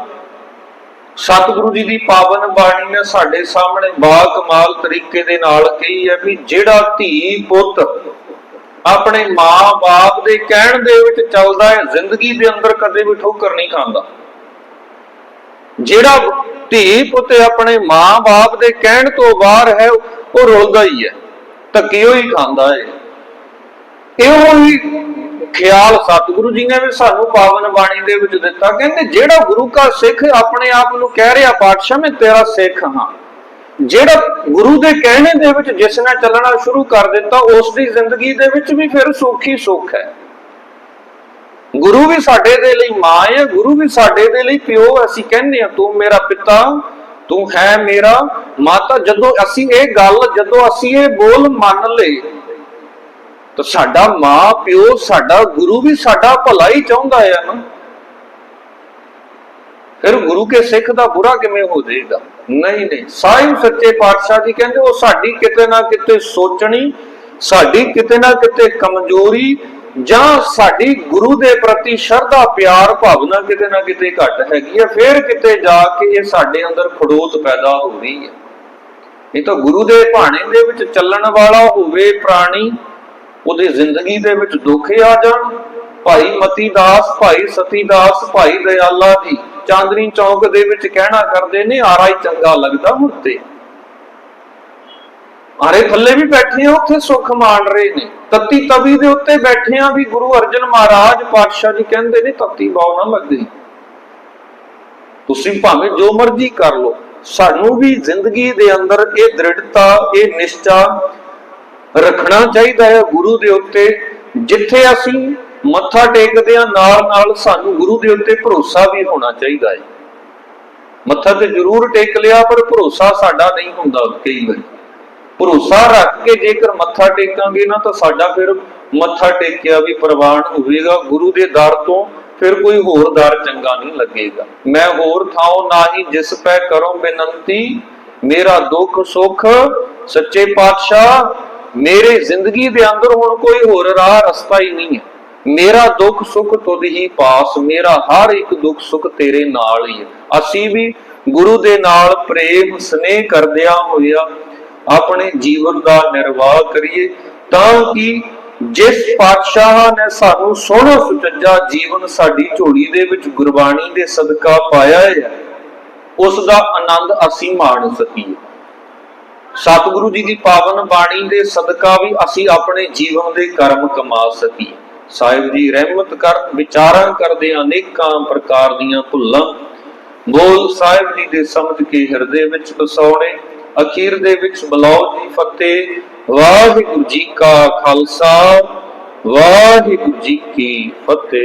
ਸਤਿਗੁਰੂ ਜੀ ਦੀ ਪਾਵਨ ਬਾਣੀ ਨੇ ਸਾਡੇ ਸਾਹਮਣੇ ਬਾ ਕਮਾਲ ਤਰੀਕੇ ਦੇ ਨਾਲ ਕਹੀ ਹੈ ਵੀ ਜਿਹੜਾ ਧੀ ਪੁੱਤ ਆਪਣੇ ਮਾਂ-ਬਾਪ ਦੇ ਕਹਿਣ ਦੇ ਵਿੱਚ ਚੱਲਦਾ ਹੈ, ਜ਼ਿੰਦਗੀ ਦੇ ਅੰਦਰ ਕਦੇ ਵੀ ਠੋਕਰ ਨਹੀਂ ਖਾਂਦਾ। ਜਿਹੜਾ ਧੀ ਪੁੱਤ ਆਪਣੇ ਮਾਂ-ਬਾਪ ਦੇ ਕਹਿਣ ਤੋਂ ਬਾਹਰ ਹੈ, ਉਹ ਰੁਲਦਾ ਹੀ ਹੈ ਧੱਕੇ ਹੀ ਖਾਂਦਾ ਹੈ। ਇਹੋ ਹੀ ਖਿਆਲ ਸਤਿਗੁਰੂ ਜੀ ਨੇ ਵੀ ਸਾਨੂੰ ਪਾਵਨ ਬਾਣੀ ਦੇ ਵਿੱਚ ਦਿੱਤਾ। ਕਹਿੰਦੇ, ਜਿਹੜਾ ਗੁਰੂ ਕਾ ਸਿੱਖ ਆਪਣੇ ਆਪ ਨੂੰ ਕਹਿ ਰਿਹਾ, ਪਾਤਸ਼ਾਹ, ਮੈਂ ਤੇਰਾ ਸਿੱਖ ਹਾਂ। ਜਿਹੜਾ ਗੁਰੂ ਦੇ ਕਹਿਣੇ ਦੇ ਵਿੱਚ ਜਿਸ ਨੇ ਚੱਲਣਾ ਸ਼ੁਰੂ ਕਰ ਦਿੱਤਾ, ਉਸ ਦੀ ਜ਼ਿੰਦਗੀ ਦੇ ਵਿੱਚ ਵੀ ਫਿਰ ਸੁੱਖ ਹੀ ਸੁੱਖ ਹੈ। ਗੁਰੂ ਵੀ ਸਾਡੇ ਦੇ ਲਈ ਮਾਂ ਹੈ, ਗੁਰੂ ਵੀ ਸਾਡੇ ਦੇ ਲਈ ਪਿਓ। ਅਸੀਂ ਕਹਿੰਦੇ ਆ ਤੂੰ ਮੇਰਾ ਪਿਤਾ, ਤੂੰ ਹੈ ਮੇਰਾ ਮਾਤਾ। ਜਦੋਂ ਅਸੀਂ ਇਹ ਗੱਲ, ਜਦੋਂ ਅਸੀਂ ਇਹ ਬੋਲ ਮੰਨ ਲਏ ਤਾਂ ਸਾਡਾ ਮਾਂ, ਪਿਓ, ਸਾਡਾ ਗੁਰੂ ਵੀ ਸਾਡਾ ਭਲਾ ਹੀ ਚਾਹੁੰਦਾ ਹੈ ਨਾ। ਫਿਰ ਗੁਰੂ ਕੇ ਸਿੱਖ ਦਾ ਬੁਰਾ ਕਿਵੇਂ ਹੋ ਜਾਏਗਾ? ਨਹੀਂ ਨਹੀਂ। ਸਾਹਿਬ ਸੱਚੇ ਪਾਤਸ਼ਾਹ ਜੀ ਕਹਿੰਦੇ, ਉਹ ਸਾਡੀ ਕਿਤੇ ਨਾ ਕਿਤੇ ਸੋਚਣੀ, ਸਾਡੀ ਕਿਤੇ ਨਾ ਕਿਤੇ ਕਮਜ਼ੋਰੀ ਜਾਂ ਸਾਡੀ ਗੁਰੂ ਦੇ ਪ੍ਰਤੀ ਸ਼ਰਧਾ, ਪਿਆਰ, ਭਾਵਨਾ ਕਿਤੇ ਨਾ ਕਿਤੇ ਘੱਟ ਹੈਗੀ ਹੈ ਫਿਰ ਕਿਤੇ ਜਾ ਕੇ ਇਹ ਸਾਡੇ ਅੰਦਰ ਖੜੋਤ ਪੈਦਾ ਹੋ ਰਹੀ ਹੈ ਇਹ ਤਾਂ ਗੁਰੂ ਦੇ ਭਾਣੇ ਦੇ ਵਿੱਚ ਚੱਲਣ ਵਾਲਾ ਹੋਵੇ ਪ੍ਰਾਣੀ ਉਹਦੀ ਜ਼ਿੰਦਗੀ ਦੇ ਵਿੱਚ ਦੁੱਖ ਆ ਜਾਣ। ਭਾਈ ਮਤੀ ਦਾਸ ਭਾਈ ਸਤੀ ਦਾਸ ਭਾਈ ਦਇਆਲਾ ਜੀ ਚਾਂਦਨੀ ਚੌਕ ਦੇ ਵਿੱਚ ਕਹਿਣਾ ਕਰਦੇ ਨੇ, ਆਰਾ ਹੀ ਚੰਗਾ ਲੱਗਦਾ ਹੁਣ ਤੇ ਆਰੇ ਥੱਲੇ ਵੀ ਬੈਠੇ ਆ, ਉੱਥੇ ਸੁੱਖ ਮਾਣ ਰਹੇ ਨੇ। ਤਤੀ ਤਵੀ ਦੇ ਉੱਤੇ ਬੈਠੇ ਆ ਵੀ ਗੁਰੂ ਅਰਜਨ ਮਹਾਰਾਜ ਪਾਤਸ਼ਾਹ ਜੀ ਕਹਿੰਦੇ ਨੇ, ਤਤੀ ਬਾਉ ਨਾ ਲੱਗਦੀ। ਤੁਸੀਂ ਭਾਵੇਂ ਜੋ ਮਰਜ਼ੀ ਕਰ ਲਓ, ਸਾਨੂੰ ਵੀ ਜ਼ਿੰਦਗੀ ਦੇ ਅੰਦਰ ਇਹ ਦ੍ਰਿੜਤਾ, ਇਹ ਨਿਸ਼ਚਾ ਰੱਖਣਾ ਚਾਹੀਦਾ ਹੈ ਗੁਰੂ ਦੇ ਉੱਤੇ। ਜਿੱਥੇ ਅਸੀਂ ਮੱਥਾ ਟੇਕਦੇ ਆ ਨਾਲ ਨਾਲ ਸਾਨੂੰ ਗੁਰੂ ਦੇ ਉੱਤੇ ਭਰੋਸਾ ਵੀ ਹੋਣਾ ਚਾਹੀਦਾ ਹੈ। ਮੱਥਾ ਤੇ ਜ਼ਰੂਰ ਟੇਕ ਲਿਆ, ਪਰ ਭਰੋਸਾ ਸਾਡਾ ਨਹੀਂ ਹੁੰਦਾ ਕਈ ਵਾਰੀ। ਭਰੋਸਾ ਰੱਖ ਕੇ ਜੇਕਰ ਮੱਥਾ ਟੇਕਾਂਗੇ ਨਾ, ਤਾਂ ਸਾਡਾ ਫਿਰ ਮੱਥਾ ਟੇਕਿਆ ਵੀ ਪ੍ਰਵਾਨ ਹੋਵੇਗਾ। ਗੁਰੂ ਦੇ ਦਰ ਤੋਂ ਫਿਰ ਕੋਈ ਹੋਰ ਦਰ ਚੰਗਾ ਨਹੀਂ ਲੱਗੇਗਾ। ਮੈਂ ਹੋਰ ਥਾਉ ਨਾਹੀ ਜਿਸ ਪੈ ਕਰੋ ਬੇਨੰਤੀ, ਮੇਰਾ ਦੁੱਖ ਸੁੱਖ, ਸੱਚੇ ਪਾਤਸ਼ਾਹ ਮੇਰੇ ਜ਼ਿੰਦਗੀ ਦੇ ਅੰਦਰ ਹੁਣ ਕੋਈ ਹੋਰ ਰਾਹ, ਰਸਤਾ ਹੀ ਨਹੀਂ ਹੈ। ਮੇਰਾ ਦੁੱਖ ਸੁੱਖ ਤੁਧ ਹੀ ਪਾਸ, ਮੇਰਾ ਹਰ ਇੱਕ ਦੁੱਖ ਸੁੱਖ ਤੇਰੇ ਨਾਲ ਹੀ ਹੈ। ਅਸੀਂ ਵੀ ਗੁਰੂ ਦੇ ਨਾਲ ਪ੍ਰੇਮ ਸਨੇਹ ਕਰਦਿਆਂ ਹੋਇਆ ਆਪਣੇ ਜੀਵਨ ਦਾ ਨਿਰਵਾਹ ਕਰੀਏ, ਤਾਂ ਕਿ ਜਿਸ ਪਾਤਸ਼ਾਹ ਨੇ ਸਾਨੂੰ ਸੋਹਣਾ ਸੁਚੱਜਾ ਜੀਵਨ ਸਾਡੀ ਝੋਲੀ ਦੇ ਵਿੱਚ ਗੁਰਬਾਣੀ ਦੇ ਸਦਕਾ ਪਾਇਆ ਹੈ, ਉਸ ਦਾ ਆਨੰਦ ਅਸੀਂ ਮਾਣ ਸਕੀਏ। ਸਤਿਗੁਰੂ ਜੀ ਦੀ ਪਾਵਨ ਬਾਣੀ ਦੇ ਸਦਕਾ ਵੀ ਅਸੀਂ ਆਪਣੇ ਜੀਵਨ ਦੇ ਕਰਮ ਕਮਾ ਸਕੀਏ। ਸਾਹਿਬ ਜੀ ਰਹਿਮਤ ਕਰ, ਵਿਚਾਰਾਂ ਕਰਦੇ ਅਨੇਕਾਂ ਪ੍ਰਕਾਰ ਦੀਆਂ ਭੁੱਲਾਂ। ਬੋਲ ਸਾਹਿਬ ਜੀ ਦੇ ਸਮਝ ਕੇ ਹਿਰਦੇ ਵਿੱਚ ਵਸਾਉਣੇ, ਅਖੀਰ ਦੇ ਵਿੱਚ ਬਲਾਉ ਜੀ ਫਤਿਹ। ਵਾਹਿਗੁਰੂ ਜੀ ਕਾ ਖਾਲਸਾ, ਵਾਹਿਗੁਰੂ ਜੀ ਕੀ ਫਤਿਹ।